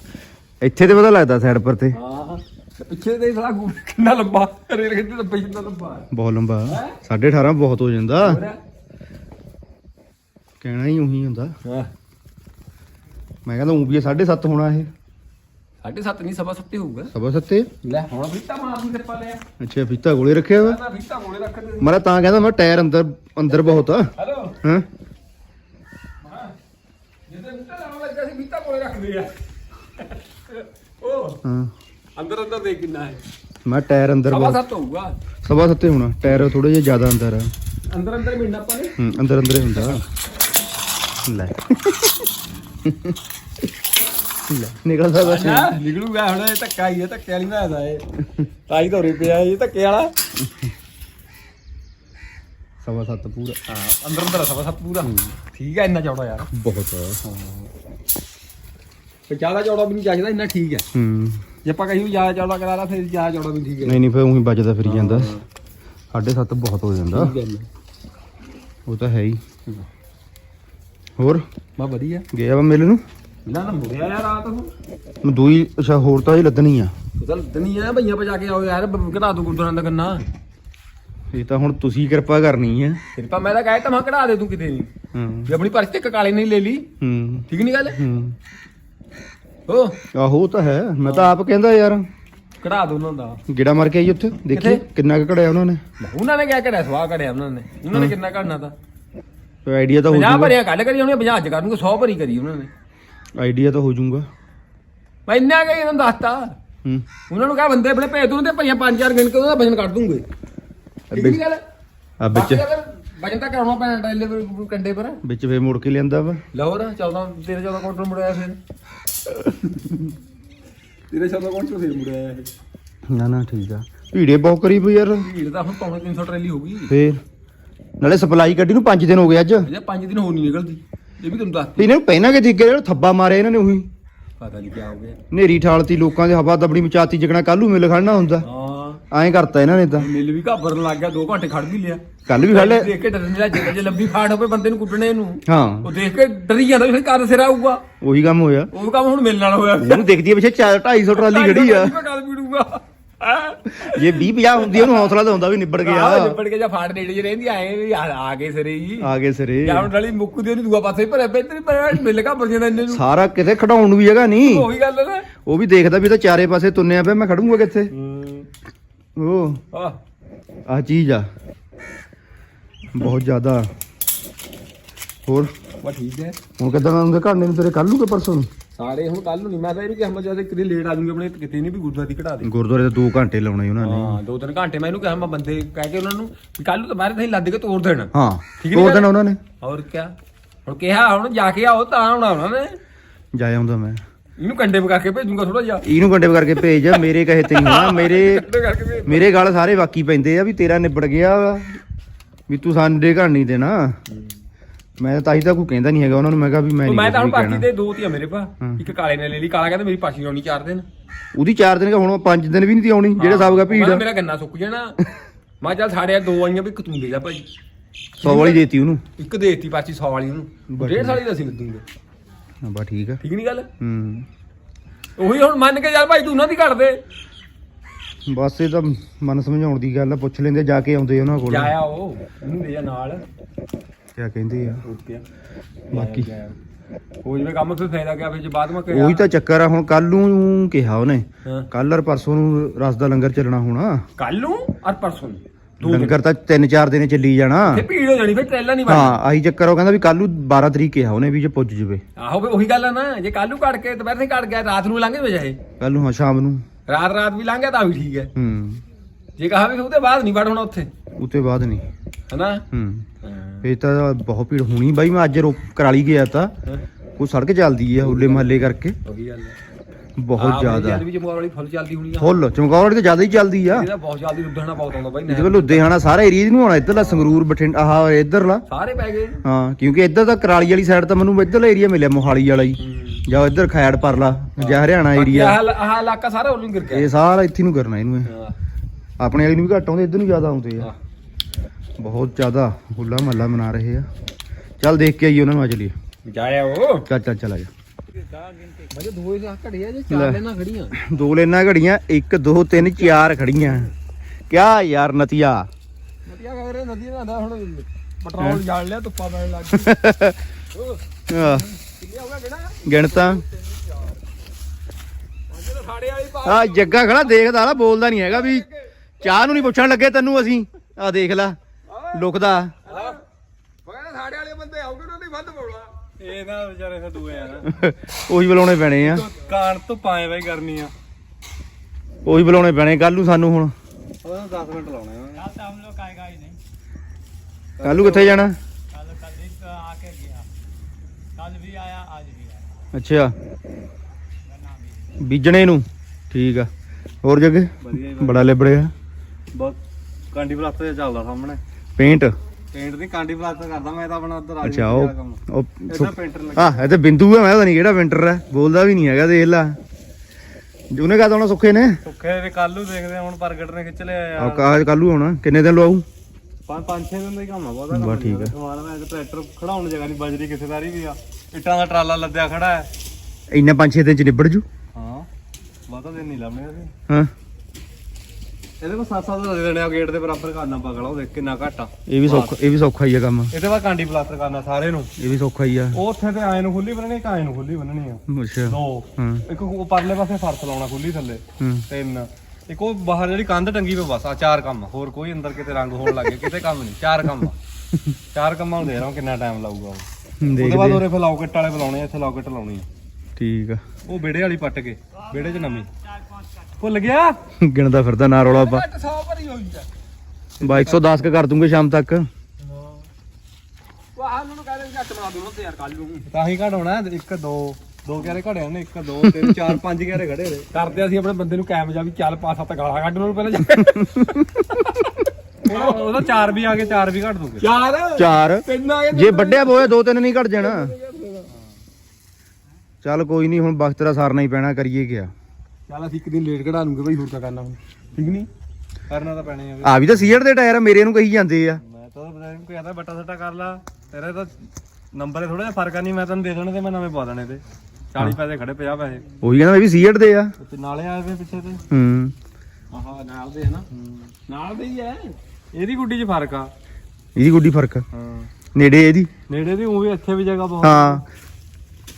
ਇੱਥੇ ਤੇ ਪਤਾ ਲੱਗਦਾ ਸਾਈਡ ਪਰ ਤੇ। ਹਾਂ। ਤੇ ਪਿੱਛੇ ਦੇ ਥੋੜਾ ਕਿੰਨਾ ਲੰਬਾ। ਰੇਲ ਕਿੰਨਾ ਲੰਬਾ। ਹੈ ਬਹੁਤ ਲੰਬਾ। 18.5 ਬਹੁਤ ਹੋ ਜਾਂਦਾ? ਕਹਿਣਾ ਹੀ ਉਹੀ ਹੁੰਦਾ। ਹਾਂ। ਮੈਂ ਕਹਿੰਦਾ ਉਹ ਵੀ 7.5 ਹੋਣਾ ਇਹ। ਸਾਢੇ ਸੱਤ ਨਹੀਂ ਸਵਾ ਸੱਤੇ ਹੋਊਗਾ। ਸਵਾ ਸੱਤੇ ਲੈ ਹੁਣ ਫੀਤਾ ਮਾਰ ਨੂੰ ਕਿਰਪਾ ਲਿਆ। ਅੱਛਾ ਫੀਤਾ ਕੋਲੇ ਰੱਖਿਆ ਵਾ? ਮੈਂ ਤਾਂ ਫੀਤਾ ਕੋਲੇ ਰੱਖ ਦੇ ਮੈਂ ਤਾਂ ਕਹਿੰਦਾ ਮੈਂ ਟਾਇਰ ਅੰਦਰ ਅੰਦਰ ਬਹੁਤ ਆ। ਹੈਲੋ। ਹਾਂ? ਹਾਂ। ਜਿੱਦੇ ਫੀਤਾ ਲਾਉਣ ਲੱਗਾ ਸੀ ਫੀਤਾ ਕੋਲੇ ਰੱਖਦੇ ਆ। ਉਹ ਹਾਂ। ਅੰਦਰ ਅੰਦਰ ਦੇਖ ਕਿੰਨਾ ਹੈ। ਮੈਂ ਟਾਇਰ ਅੰਦਰ ਸਵਾ ਬਹੁਤ। ਸੱਤ ਹੋਊਗਾ। ਸਵਾ ਸੱਤੇ ਹੋਣਾ। ਟਾਇਰ ਥੋੜੇ ਜਿਹਾ ਜ਼ਿਆਦਾ ਅੰਦਰ ਆ। ਅੰਦਰ ਅੰਦਰ ਮਿਲਣਾ ਆਪਾਂ ਨੇ। ਹੂੰ ਅੰਦਰ ਅੰਦਰ ਹੀ ਹੁੰਦਾ। ਲੈ। ਲੈ ਨਿਕਲਦਾ ਬਸ ਨਾ ਨਿਕਲੂਗਾ ਹੁਣ ਇਹ ਧੱਕਾ ਹੀ ਹੈ ਧੱਕੇ ਵਾਲੀ ਮੈਂ ਆਦਾ ਇਹ। ਤਾਈ ਧੋਰੇ ਪਿਆ ਇਹ ਧੱਕੇ ਵਾਲਾ। ਸਵਾ ਸੱਤ ਪੂਰਾ। ਹਾਂ ਅੰਦਰ ਅੰਦਰ ਸਵਾ ਸੱਤ ਪੂਰਾ। ਠੀਕ ਹੈ ਇੰਨਾ ਚੌੜਾ ਯਾਰ। ਬਹੁਤ। ਤੇ ਜ਼ਿਆਦਾ ਚੌੜਾ ਵੀ ਨਹੀਂ ਚਾਹੀਦਾ ਇੰਨਾ ਠੀਕ ਹੈ ਹੂੰ। ਜੇ ਆਪਾਂ ਕਹੀਏ ਜ਼ਿਆਦਾ ਚੌੜਾ ਕਰਾ ਲਾ ਫਿਰ ਜ਼ਿਆਦਾ ਚੌੜਾ ਵੀ ਠੀਕ ਹੈ ਨਹੀਂ ਨਹੀਂ ਫਿਰ ਉਹੀ ਬਚਦਾ ਫਿਰ ਜਾਂਦਾ। ਸਾਢੇ ਸੱਤ ਬਹੁਤ ਹੋ ਜਾਂਦਾ। ਠੀਕ ਹੈ ਉਹ ਤਾਂ ਹੈ ਹੀ। ਹੋਰ? ਮੈਂ ਵਧੀਆ। ਗਿਆ ਵਾ ਮਿਲ ਨੂੰ? ਇਹਨਾਂ ਦਾ ਮੁੜਿਆ ਯਾਰ ਰਾਤ ਨੂੰ। ਮੈਂ ਦੂਈ ਅੱਛਾ ਹੋਰ ਤਾਂ ਇਹ ਲੱਦਣੀ ਆ। ਚਲ ਦਨੀ ਆ ਭਈਆਂ ਪਜਾ ਕੇ ਆਓ ਯਾਰ ਬ- ਕਢਾ ਦੂ ਗੁਰਦੁਆਰਾ ਦਾ ਕੰਨਾ ਇਹ ਤਾਂ ਹੁਣ ਤੁਸੀਂ ਕਿਰਪਾ ਕਰਨੀ ਹੈ ਫਿਰ ਪਾ ਮੈਂ ਤਾਂ ਕਹਿ ਤਾ ਮੈਂ ਕਢਾ ਦੇ ਤੂੰ ਕਿਤੇ ਨਹੀਂ ਹਾਂ। ਵੀ ਆਪਣੀ ਪਰਸ ਤੇ ਇੱਕ ਕਾਲੇ ਨਹੀਂ ਲੈ ਲਈ। ਹੂੰ। ਠੀਕ ਨਹੀਂ ਗੱਲ? ਹੂੰ। ਓ ਆਹੋ ਉਹ ਤਾਂ ਹੈ। ਮੈਂ ਤਾਂ ਆਪ ਕਹਿੰਦਾ ਯਾਰ। ਕਢਾ ਦੋ ਉਹਨਾਂ ਦਾ। ਗੇੜਾ ਮਾਰ ਕੇ ਆਈ ਉੱਥੇ। ਦੇਖੀ ਕਿੱਥੇ? ਕਿੰਨਾ ਕੁ ਘੜਿਆ ਉਹਨਾਂ ਨੇ। ਉਹਨਾਂ ਨੇ ਕਿਆ ਕਰਿਆ ਸਵਾਹ ਕਰਿਆ ਉਹਨਾਂ ਨੇ। ਉਹਨਾਂ ਨੇ ਕਿੰਨਾ ਕਰਨਾ ਤਾਂ। ਆਈਡੀਆ ਤਾਂ ਹੋ 50 ਜਾਊਗਾ ਭਰਿਆ ਗੱਲ ਕਰੀ ਉਹਨੇ 50 ਅੱਜ ਕਰਨਗੇ 100 ਭਰੀ ਕਰੀ ਉਹਨਾਂ ਨੇ। ਆਈਡੀਆ ਤਾਂ ਹੋ ਜਾਊਗਾ। ਮੈਂ ਇੰਨਾ ਕਿ ਇਹਨਾਂ ਨੂੰ ਦੱਸਤਾ। ਹੂੰ। ਉਹਨਾਂ ਨੂੰ ਕਹਾ ਬੰਦੇ ਆਪਣੇ ਭੇਜ ਦੂੰ ਤੇ ਭਈਆਂ ਪੰਜ ਚਾਰ ਗਿਣ ਕੇ ਉਹਦਾ ਵਜਨ ਕੱਢ ਦੂੰਗੇ। ਠੀਕ ਨਹੀਂ ਗੱਲ? ਆ ਵਿੱਚ ਵਜਨ ਤਾਂ ਕਰਾਉਣਾ ਪੈਣਾ ਪਰ ਕੰਡੇ ਪਰ। ਵਿੱਚ ਫੇਰ ਮੁੜ ਕੇ ਲਿਆਂਦਾ ਵਾ। ਲਓ ਰਾ 14 13 14 ਕੁਇੰਟਲ ਮੁੜਿਆ ਫਿਰ। 13 14 ਕੁਇੰਟਲ ਫਿਰ ਮੁੜਿਆ ਇਹ ਨਾ ਨਾ ਠੀਕ ਆ। ਭੀੜੇ ਬਹੁਤ ਕਰੀ ਪਈ ਯਾਰ। ਭੀੜ ਤਾਂ ਹੁਣ ਪੌਣੇ 300 ਟਰੈਲੀ ਹੋ ਗਈ। ਫੇਰ। ਨਾਲੇ ਸਪਲਾਈ ਕੱਢੀ ਨੂੰ 5 ਦਿਨ ਹੋ ਗਏ ਅੱਜ। ਅਜੇ 5 ਦਿਨ ਹੋ ਨਹੀਂ ਨਿਕਲਦੀ। ਇਹ ਵੀ ਤੁਹਾਨੂੰ ਦੱਸ ਇਹਨਾਂ ਕਿ ਜਿਹੜਾ ਥੱਬਾ ਮਾਰਿਆ ਇਹਨਾਂ ਨੇ ਉਹੀ। ਪਤਾ ਨਹੀਂ ਕੀ ਹੋ ਗਿਆ। ਨੇਰੀ ਠਾਲਤੀ ਲੋਕਾਂ ਦੇ ਹਵਾ ਦਬੜੀ ਮਚਾਤੀ ਜਗਣਾ ਕੱਲੂ ਮਿਲ ਖੜਨਾ ਹੁੰਦਾ। ਹਾਂ। ਐਂ ਕਰਤਾ ਇਹਨਾਂ ਨੇ ਤਾਂ। ਮਿਲ ਵੀ ਘਾਬਰਨ ਲੱਗ ਗਿਆ 2 ਘੰਟੇ ਖੜ ਵੀ ਲਿਆ। ਕੱਲ ਵੀ ਖੜ ਲਿਆ। ਦੇਖ ਕੇ ਡਰਨ ਲੱਗ ਜੇ ਲੰਬੀ ਫਾੜ ਹੋਵੇ ਬੰਦੇ ਨੂੰ ਕੁੱਟਣੇ ਨੂੰ। ਹਾਂ। ਉਹ ਦੇਖ ਕੇ ਡਰੀ ਜਾਂਦਾ ਫਿਰ ਕਦ ਸਿਰ ਆਊਗਾ। ਉਹੀ ਕੰਮ ਹੋਇਆ। ਉਹ ਕੰਮ ਹੁਣ ਮਿਲਣ ਵਾਲਾ ਹੋਇਆ। ਉਹਨੂੰ ਦੇਖਦੀ ਆ ਪਿੱਛੇ 250 ਟਰਾਲੀ ਖੜੀ ਆ। ਕਦ ਪੀੜੂਗਾ ਹਾਂ ਜੇ 20 50 ਹੁੰਦੀ ਉਹਨੂੰ ਹੌਸਲਾ ਤਾਂ ਹੁੰਦਾ ਵੀ ਨਿਬੜ ਆਹ ਗਿਆ ਲਿਪੜ ਕੇ ਜਾਂ ਫਾੜ ਨੇੜੇ ਜਿਹੇ ਰਹਿੰਦੀ ਆਏ ਵੀ ਆ ਆ ਗਏ ਸਿਰੇ ਹੀ ਆ ਗਏ ਸਿਰੇ। ਜਾਂ ਹੁਣ ਡਲੀ ਮੁੱਕਦੀ ਉਹਨੂੰ ਦੂਆ ਪਾਸੇ ਭਰਿਆ ਪਿਆ ਇੱਧਰ ਪਰ ਮਿਲ ਕਾ ਬਰ ਜਾਂਦਾ ਇੰਨੇ ਨੂੰ ਸਾਰਾ ਕਿਤੇ ਖੜਾਉਣ ਨੂੰ ਵੀ ਜਗ੍ਹਾ ਨਹੀਂ। ਉਹੀ ਗੱਲ ਹੈ ਨਾ। ਉਹ ਵੀ ਦੇਖਦਾ ਵੀ ਤਾਂ ਚਾਰੇ ਪਾਸੇ ਤੁੰਨਿਆ ਪਿਆ ਮੈਂ ਖੜੂੰਗਾ ਕਿੱਥੇ? ਉਹ। ਆ ਆ ਚੀਜ਼ ਆ। ਬਹੁਤ ਜ਼ਿਆਦਾ। ਹੋਰ? ਵਾ ਠੀਕ ਹੈ। ਹੁਣ ਕਿੱਦਾਂ ਆਉਂਗੇ ਘਰ ਨੂੰ ਤੇਰੇ ਕੱਲ ਨੂੰ ਕਿ ਪਰਸੋਂ ਨੂੰ? ਸਾਰੇ ਹੁਣ ਕੱਲ ਨੂੰ ਨਹੀਂ ਮੈਂ ਤਾਂ ਇਹ ਕਿਹਾ ਮੈਂ ਜਦ ਕਿਤੇ ਲੇਟ ਆ ਜੂਗੇ ਆਪਣੇ ਕਿਤੇ ਨਹੀਂ ਵੀ ਗੁਰਦੁਆਰੇ ਦੀ ਕਢਾ ਦੇ। ਗੁਰਦੁਆਰੇ ਤੇ 2 ਘੰਟੇ ਲਾਉਣੇ ਉਹਨਾਂ ਨੇ। ਹਾਂ ਦੋ ਤਿੰਨ ਘੰਟੇ ਮੈਂ ਇਹਨੂੰ ਕਿਹਾ ਮੈਂ ਬੰਦੇ ਕਹਿ ਕੇ ਉਹਨਾਂ ਨੂੰ ਵੀ ਕੱਲ ਨੂੰ ਤਾਂ ਬਾਹਰ ਨਹੀਂ ਲੱਦ ਕੇ ਤੋੜ ਦੇਣਾ। ਹਾਂ ਠੀਕ ਨੀ ਉਹ? ਦਿਨ ਉਹਨਾਂ ਨੇ। ਹੋਰ ਕੀ ਹੁਣ ਕਿਹਾ ਹੁਣ ਜਾ ਕੇ ਆਓ ਤਾਂ ਆਉਣਾ ਉਹਨਾਂ ਨੇ। ਜਾ ਆਉਂਦਾ ਮੈਂ। ਇਹਨੂੰ ਕੰਡੇ ਪਕਾ ਕੇ ਭੇਜੂਗਾ ਥੋੜਾ ਜਿਹਾ। ਇਹਨੂੰ ਘੰਟੇ ਕਰਕੇ ਭੇਜ ਮੇਰੇ ਕਹੇ ਤੇ ਹੋਣਾ ਮੇਰੇ ਕੰਡੇ ਮੇਰੇ ਗੱਲ ਸਾਰੇ ਬਾਕੀ ਪੈਂਦੇ ਆ ਵੀ ਤੇਰਾ ਨਿਬੜ ਗਿਆ ਵਾ ਵੀ ਤੂੰ ਸਾਡੇ ਘਰ ਨਹੀਂ ਦੇਣਾ। ਮੈਂ ਤਾਂ ਹੀ ਤਾਂ ਕੋਈ ਕਹਿੰਦਾ ਨਹੀਂ ਹੈਗਾ ਉਹਨਾਂ ਨੂੰ ਮੈਂ ਕਿਹਾ ਵੀ ਮੈਂ ਨਹੀਂ ਮੈਂ ਤਾਂ ਹੁਣ ਕਹਿਣਾ। ਦੇ ਦੋ ਤੀਆਂ ਮੇਰੇ ਪਾ। ਇੱਕ ਕਾਲੇ ਨੇ ਲੈ ਲਈ ਕਾਲਾ ਕਹਿੰਦਾ ਮੇਰੀ ਪਾਛੀ ਲਾਉਣੀ ਚਾਰ ਦਿਨ। ਉਹਦੀ 4 ਦਿਨ ਕਾ ਹੁਣ 5 ਦਿਨ ਵੀ ਨਹੀਂ ਤੀ ਆਉਣੀ ਜਿਹੜੇ ਹਿਸਾਬ ਦਾ ਭੀੜ। ਮੇਰਾ ਗੰਨਾ ਸੁੱਕ ਜਾਣਾ। ਮੈਂ ਚੱਲ ਸਾਡੇ ਦੋ ਆਈਆਂ ਵੀ ਇੱਕ ਤੂੰ ਦੇ ਜਾ ਭਾਈ। 100 ਵਾਲੀ ਦੇਤੀ ਉਹਨੂੰ। ਇੱਕ ਦੇਤੀ ਪਾਛੀ 100 ਵਾਲੀ ਉਹਨੂੰ ਡੇਢ ਸਾਲੀ ਦਾ ਅਸੀਂ ਲੱਦੂਗੇ ਹਾਂ ਬਾ ਠੀਕ ਆ। ਠੀਕ ਨਹੀਂ ਗੱਲ? ਹੂੰ। ਉਹੀ ਹੁਣ ਮੰਨ ਕੇ ਚੱਲ ਭਾਈ ਤੂੰ ਉਹਨਾਂ ਦੀ ਘੜ ਦੇ। ਬਸ ਇਹ ਤਾਂ ਮਨ ਸਮਝਾਉਣ ਦੀ ਗੱਲ ਆ ਪੁੱਛ ਲੈਂਦੇ ਜਾ ਕੇ ਆਉਂਦੇ ਉਹਨਾਂ ਕੋਲ। ਜਾਇਆ ਉਹ ਉਹਨੂੰ ਦੇ ਜਾ ਨਾਲ। ਕਿਆ ਕਹਿੰਦੇ ਆ। ਬਾਕੀ। ਹੋ ਜਵੇ ਕੰਮ ਫਿਰ ਫਾਇਦਾ ਗਿਆ ਜੇ ਬਾਅਦ ਮੈਂ ਕਿਹਾ। ਉਹੀ ਤਾਂ ਚੱਕਰ ਆ ਹੁਣ ਕੱਲ ਨੂੰ ਕਿਹਾ ਉਹਨੇ ਹਾਂ। ਕੱਲ ਔਰ ਪਰਸੋਂ ਨੂੰ ਰਸ ਦਾ ਲੰਗਰ ਚੱਲਣਾ ਹੋਣਾ। ਕੱਲ ਨੂੰ ਔਰ ਪਰਸੋਂ ਨੂੰ? ਦੋ ਦਿਨ ਲੰਗਰ ਤਾਂ 3-4 ਦਿਨ ਚੱਲੀ ਜਾਣਾ। ਤੇ ਭੀੜ ਹੋ ਜਾਣੀ ਫਿਰ ਟ੍ਰੇਲਾਂ ਨਹੀਂ ਬਣਨੀ ਹਾਂ ਆਹੀ ਚੱਕਰ ਆ, ਉਹ ਕਹਿੰਦਾ ਵੀ ਕੱਲ ਨੂੰ 12 ਤਰੀਕ ਕਿਹਾ ਉਹਨੇ ਵੀ ਜੇ ਪੁੱਜ ਜਵੇ। ਆਹੋ ਵੀ ਉਹੀ ਗੱਲ ਆ ਨਾ ਜੇ ਕੱਲ ਨੂੰ ਕੱਢ ਕੇ ਦੁਪਹਿਰ ਨਹੀਂ ਕੱਢ ਗਿਆ ਰਾਤ ਨੂੰ ਲੰਘੇ ਵਜਾਏ ਕੱਲ ਨੂੰ ਹਾਂ ਸ਼ਾਮ ਨੂੰ। ਰਾਤ ਰਾਤ ਵੀ ਲੰਘ ਗਿਆ ਤਾਂ ਵੀ ਠੀਕ ਹੈ। ਹੂੰ। ਜੇ ਕਹਾ ਵੀ ਉਹਦੇ ਬਾਅਦ ਨਹੀਂ ਵੜ ਹੋਣਾ ਉੱਥੇ। ਉਤੇ ਬਾਅਦ ਨਹੀਂ। ਹਨਾ? ਹੂੰ। ਫੇਰ ਤਾਂ ਬਹੁਤ ਭੀੜ ਹੋਣੀ ਬਾਈ ਮੈਂ ਅੱਜ ਰੋ ਕਰਾਲੀ ਗਿਆ ਤਾਂ। ਕੋਈ ਸੜਕ ਚੱਲਦੀ ਆ ਹੁੱਲੇ ਮਹੱਲੇ ਕਰਕੇ। ਉਹੀ ਗੱਲ ਹੈ ਬਹੁਤ ਜ਼ਿਆਦਾ। ਵੀ ਜਮੋਰ ਵਾਲੀ ਫੁੱਲ ਚੱਲਦੀ ਹੋਣੀ ਆ। ਫੁੱਲ ਚਮਕੌਰ ਤੇ ਜ਼ਿਆਦਾ ਹੀ ਚੱਲਦੀ ਆ। ਇਹਦਾ ਬਹੁਤ ਜਲਦੀ ਲੁਧਿਆਣਾ ਬਹੁਤ ਆਉਂਦਾ ਬਾਈ ਜਿਵੇਂ ਲੁਧਿਆਣਾ ਸਾਰਾ ਏਰੀਆ ਨੂੰ ਆਉਣਾ ਇੱਧਰਲਾ ਸੰਗਰੂਰ ਬਠਿੰਡਾ ਆਹ ਇੱਧਰਲਾ। ਸਾਰੇ ਪੈ ਗਏ। ਹਾਂ ਕਿਉਂਕਿ ਇੱਧਰ ਤਾਂ ਕਰਾਲੀ ਵਾਲੀ ਸਾਈਡ ਤਾਂ ਮੈਨੂੰ ਇੱਧਰਲਾ ਏਰੀਆ ਮਿਲਿਆ ਮੋਹਾਲੀ ਵਾਲਾ ਹੀ। ਜਾਂ ਇੱਧਰ ਖੈੜ ਪਰਲਾ ਜਾਂ ਹਰਿਆਣਾ ਏਰੀਆ ਆਹ ਆਹ ਇਲਾਕਾ ਸਾਰਾ ਉਹਨੂੰ ਗਿਰ ਗਿਆ। ਇਹ ਸਾਰਾ ਇੱਥੇ ਨੂੰ ਕਰਨਾ ਇਹਨੂੰ ਇਹ। ਹਾਂ। ਆਪਣੇ ਵਾਲੀ ਨੂੰ ਵੀ ਘੱਟ ਆਉਂਦੇ ਇੱਧਰ ਨੂੰ ਜ਼ਿਆਦਾ ਆਉਂਦੇ ਆ। ਬਹੁਤ ਜ਼ਿਆਦਾ ਹੁੱਲਾ ਮਹੱਲਾ ਮਨਾ ਰਹੇ ਆ। ਚੱਲ ਦੇਖ ਕੇ ਆਈਏ ਉਹਨਾਂ ਨੂੰ ਆ ਚਲੀਏ। ਜਾਇਆ ਉਹ। ਚੱਲ ਚੱਲ ਚੱਲ ਆ ਜਾ। ਦਾ ਘੜੀਆਂ ਜੇ। ਚਾਰ ਲੈਣਾ ਖੜੀਆਂ ਦੋ ਲੈਣਾ ਘੜੀਆਂ 1 2 3 4 ਖੜੀਆਂ ਕਿਆ ਯਾਰ ਨਤੀਆ। ਮਤਿਆ ਕਹਿ ਰਹੇ ਨਦੀ ਨਾ ਦਾ ਹੁਣ ਪੈਟਰੋਲ ਜਾਲ ਲਿਆ ਧੁੱਪਾ ਪੈਣ ਲੱਗ ਗਈ ਆਹ, ਕਿੰਨੇ ਹੋ ਗਿਆ ਕਿਹੜਾ ਗਿਣਤਾ। ਆ ਜੱਗਾ ਖੜਾ ਦੇਖਦਾ ਨਾ ਬੋਲਦਾ ਨਹੀਂ ਹੈਗਾ ਵੀ ਚਾਹ ਨੂੰ ਨਹੀਂ ਪੁੱਛਣ ਲੱਗੇ ਤੈਨੂੰ ਅਸੀਂ। ਆ ਦੇਖ ਲੈ। ਲੁਕਦਾ ਕਹਿੰਦਾ ਸਾਡੇ ਵਾਲੇ ਬੰਦੇ ਆਉਗੇ ਉਹਨਾਂ ਦੀ ਵੱਧ ਬੋਲਣਾ ਇਹ ਨਾ ਵਿਚਾਰੇ ਫਿਰ ਦੂਏ ਆ ਨਾ ਉਹੀ ਬੁਲਾਉਣੇ ਪੈਣੇ ਆ ਕਾਣ ਤੋਂ ਪਾਏ ਬਾਈ ਕਰਨੀ ਆ ਉਹੀ ਬੁਲਾਉਣੇ ਪੈਣੇ ਕੱਲ ਨੂੰ ਸਾਨੂੰ ਹੁਣ ਉਹਦਾ 10 ਮਿੰਟ ਲਾਉਣੇ ਆ कल तो हम लोग आएगा ही नहीं ਕੱਲ ਨੂੰ ਕਿੱਥੇ ਜਾਣਾ कल कल दिन तो आके गया कल भी आया आज भी आया ਅੱਛਾ गन्ना भी ਬੀਜਣੇ ਨੂੰ ਠੀਕ ਆ ਹੋਰ ਜੱਗੇ ਵਧੀਆ ਹੀ ਬੜਾ ਲਿਬੜਿਆ ਬਹੁਤ ਕਾਂਡੀ ਪਲਾਸਟਰ ਜਿਹਾ ਚੱਲਦਾ ਸਾਹਮਣੇ ਪੇਂਟ ਪੇਂਟ ਦੀ ਕਾਂਡੀ ਪਲਾਸਟਰ ਕਰਦਾ ਮੈਂ ਤਾਂ ਆਪਣਾ ਉਧਰ ਅੱਛਾ ਉਹ ਉਹ ਇਹਦਾ ਪੇਂਟਰ ਲੱਗਾ। ਆ ਇਹ ਤੇ ਬਿੰਦੂ ਆ ਮੈਂ ਪਤਾ ਨਹੀਂ ਕਿਹੜਾ ਵਿੰਟਰ ਹੈ ਬੋਲਦਾ ਵੀ ਨਹੀਂ ਹੈਗਾ ਦੇਖ ਲੈ। ਉਹਨੇ ਕਹਤਾ ਹੋਣਾ ਸੁੱਖੇ ਨੇ? ਸੁੱਖੇ ਵੀ ਕੱਲ ਦੇਖਦੇ ਆ, ਹੁਣ ਪ੍ਰਗਟ ਨੇ ਖਿੱਚ ਲਿਆ ਆ। ਕਾਜ ਕੱਲੂ ਆਉਣਾ ਕਿੰਨੇ ਦਿਨ ਲਵਾਉ ਪੰਜ ਪੰਜ ਛੇ ਦਿਨ ਦਾ ਹੀ ਕੰਮ ਆ ਬਹੁਤਾ ਬਸ ਠੀਕ ਆ। ਸਮਾਨ ਮੈਂ ਟਰੈਕਟਰ ਖੜਾਉਣ ਜਗ੍ਹਾ ਨਹੀਂ ਬਜਰੀ ਕਿਸੇ ਦਾ ਵੀ ਆ। ਇੱਟਾਂ ਦਾ ਟਰਾਲਾ ਲੱਦਿਆ ਖੜਾ ਹੈ। ਇੰਨੇ ਪੰਜ ਛੇ ਦਿਨ ਚ ਨਿਬੜ ਜੂ? ਹਾਂ ਬਹੁਤਾ ਦਿਨ ਨਹੀਂ ਲੱਭਣੇ ਅਸੀਂ। ਹਾਂ। ਇਹਦੇ ਕੋਲ 7-7 ਦਾ ਦੇ ਦੇਣੇ ਆ ਗੇਟ ਦੇ ਬਰਾਬਰ ਕਰਨਾ ਪਗਲਾ ਉਹ ਦੇਖ ਕਿੰਨਾ ਘੱਟ। ਆ ਇਹ ਵੀ ਸੌਖਾ ਇਹ ਵੀ ਸੌਖਾ ਹੀ ਆ ਕੰਮ। ਇਹਦੇ ਬਾਅਦ ਕਾਂਡੀ ਪਲਾਸਟਰ ਕਰਨਾ ਸਾਰੇ ਨੂੰ। ਇਹ ਵੀ ਸੌਖਾ ਹੀ ਆ। ਉਹ ਉੱਥੇ ਤੇ ਆਏ ਨੂੰ ਖੁੱਲੀ ਬੰਨਣੀ ਇੱਕ ਆਏ ਨੂੰ ਖੁੱਲੀ ਬੰਨਣੀ ਆ। ਅੱਛਾ। ਦੋ। ਹਾਂ। ਇੱਕ ਉਹ ਪਰਲੇ ਪਾਸੇ ਫਰਸ਼ ਲਾਉਣਾ ਖੁੱਲੀ ਥੱਲੇ। ਹੂੰ। ਤਿੰਨ। ਇੱਕ ਉਹ ਬਾਹਰ ਜਿਹੜੀ ਕੰਧ ਟੰਗੀ ਪਈ ਬਸ ਆ ਚਾਰ ਕੰਮ। ਹੋਰ ਕੋਈ ਅੰਦਰ ਕਿਤੇ ਰੰਗ ਹੋਣ ਲੱਗੇ ਕਿਤੇ ਕੰਮ ਨਹੀਂ। ਚਾਰ ਕੰਮ। ਚਾਰ ਕੰਮਾਂ ਨੂੰ ਦੇ ਰਹਾ ਕਿੰਨਾ ਟਾਈਮ ਲਾਊਗਾ ਉਹ। ਉਹਦੇ ਬਾਅਦ ਦੇਖਦੇ ਉਰੇ ਫਿਰ ਲੌਕਟ ਵਾਲੇ ਬੁਲਾਉਣੇ ਆ, ਇੱਥੇ ਲੌਕਟ ਲਾਉਣੀ ਆ। ਠੀਕ ਆ। ਉਹ ਵਿਹੜੇ ਵਾਲੀ ਪੱਟ ਕੇ ਵਿਹੜੇ 'ਚ ਨਵੀਂ। ਭੁੱਲ ਗਿਆ? ਗਿਣਦਾ ਫਿਰਦਾ ਨਾ ਰੌਲਾ ਪਾ। 100 ਭਰੀ ਹੋਈ ਆ। ਬਾ 110 ਕ ਕਰ ਦੂੰਗੇ ਸ਼ਾਮ ਤੱਕ। ਉਹ ਆਹ ਨੂੰ ਕਹਿੰਦੇ ਘੱਟ ਬਣਾ ਦੂੰ ਤੇ ਯਾਰ ਕੱਲ ਨੂੰ ਤਾਂ ਹੀ ਘੜਾਉਣਾ ਇੱਕ ਦੋ ਦੋ ਕਿਆਰੇ ਘੜੇ ਉਹਨੇ ਇੱਕ ਦੋ ਤਿੰਨ ਚਾਰ ਪੰਜ ਕਿਆਰੇ ਖੜੇ ਨੇ ਕਰਦੇ ਅਸੀਂ ਆਪਣੇ ਬੰਦੇ ਨੂੰ ਕੈਮ ਜਾ ਵੀ ਚੱਲ ਪਾ ਸੱਤ ਗਾਲਾਂ ਕੱਢ ਨੂੰ ਪਹਿਲਾਂ ਉਹਦਾ- ਉਹਦਾ ਚਾਰ ਵੀ ਆ ਗਏ ਚਾਰ ਵੀ ਘੜ ਦੂਗੇ ਚਾਰ? ਚਾਰ? ਤਿੰਨ ਆ ਗਏ ਜੇ ਵੱਡਿਆ ਬੋਏ ਦੋ ਤਿੰਨ ਨਹੀਂ ਘਟ ਜਾਣਾ। ਚੱਲ ਕੋਈ ਨਹੀਂ ਹੁਣ ਵਕਤ ਦਾ ਸਾਰਨਾ ਹੀ ਪੈਣਾ ਕਰੀਏ ਕਿਆ? ਚੱਲ ਅਸੀਂ ਇੱਕ ਦਿਨ ਲੇਟ ਕਢਾ ਲੂੰਗੇ ਬਈ ਹੋਰ ਕੀ ਕਰਨਾ ਹੁਣ? ਠੀਕ ਨਹੀਂ ਕਰਨਾ ਤਾਂ ਪੈਣੇ ਆ ਆ ਵੀ ਤਾਂ ਸੀਟ ਦੇ ਟਾਇਰ ਆ, ਮੇਰੇ ਨੂੰ ਕਹੀ ਜਾਂਦੇ ਆ। ਮੈਂ ਤਾਂ ਨੂੰ ਕਹਿੰਦਾ ਬੱਟਾ ਸੱਟਾ ਕਰ ਲਾ। ਤੇਰੇ ਤਾਂ ਨੰਬਰ ਥੋੜਾ ਜਿਹਾ ਫ਼ਰਕ ਆ ਨਹੀਂ ਮੈਂ ਤੈਨੂੰ ਦੇ ਦੇਣੇ ਤੇ ਮੈਂ ਨਵੇਂ ਪਾ ਦੇਣੇ ਤੇ। 40 ਪੈਸੇ ਖੜੇ 50 ਪੈਸੇ। ਉਹੀ ਕਹਿੰਦਾ ਮੈਂ ਵੀ ਸੀਟ ਦੇ ਆ। ਤੇ ਨਾਲੇ ਆਏ ਵੇ ਪਿੱਛੇ ਤੇ। ਹੂੰ। ਆਹਾ ਨਾਲ ਦੇ ਹੈ ਨਾ। ਨਾਲ ਦੇ ਹੀ ਹੈ ਇਹਦੀ ਗੁੱਡੀ 'ਚ ਫ਼ਰਕ ਆ। ਇਹਦੀ ਗੁੱਡੀ ਫ਼ਰਕ ਆ। ਹਾਂ। ਨੇੜੇ ਇਹਦੀ। ਨੇੜੇ ਦੀ ਉਹ ਵੀ ਇੱਥੇ ਵੀ ਜਗ੍ਹਾ ਬਹੁਤ ਹਾਂ।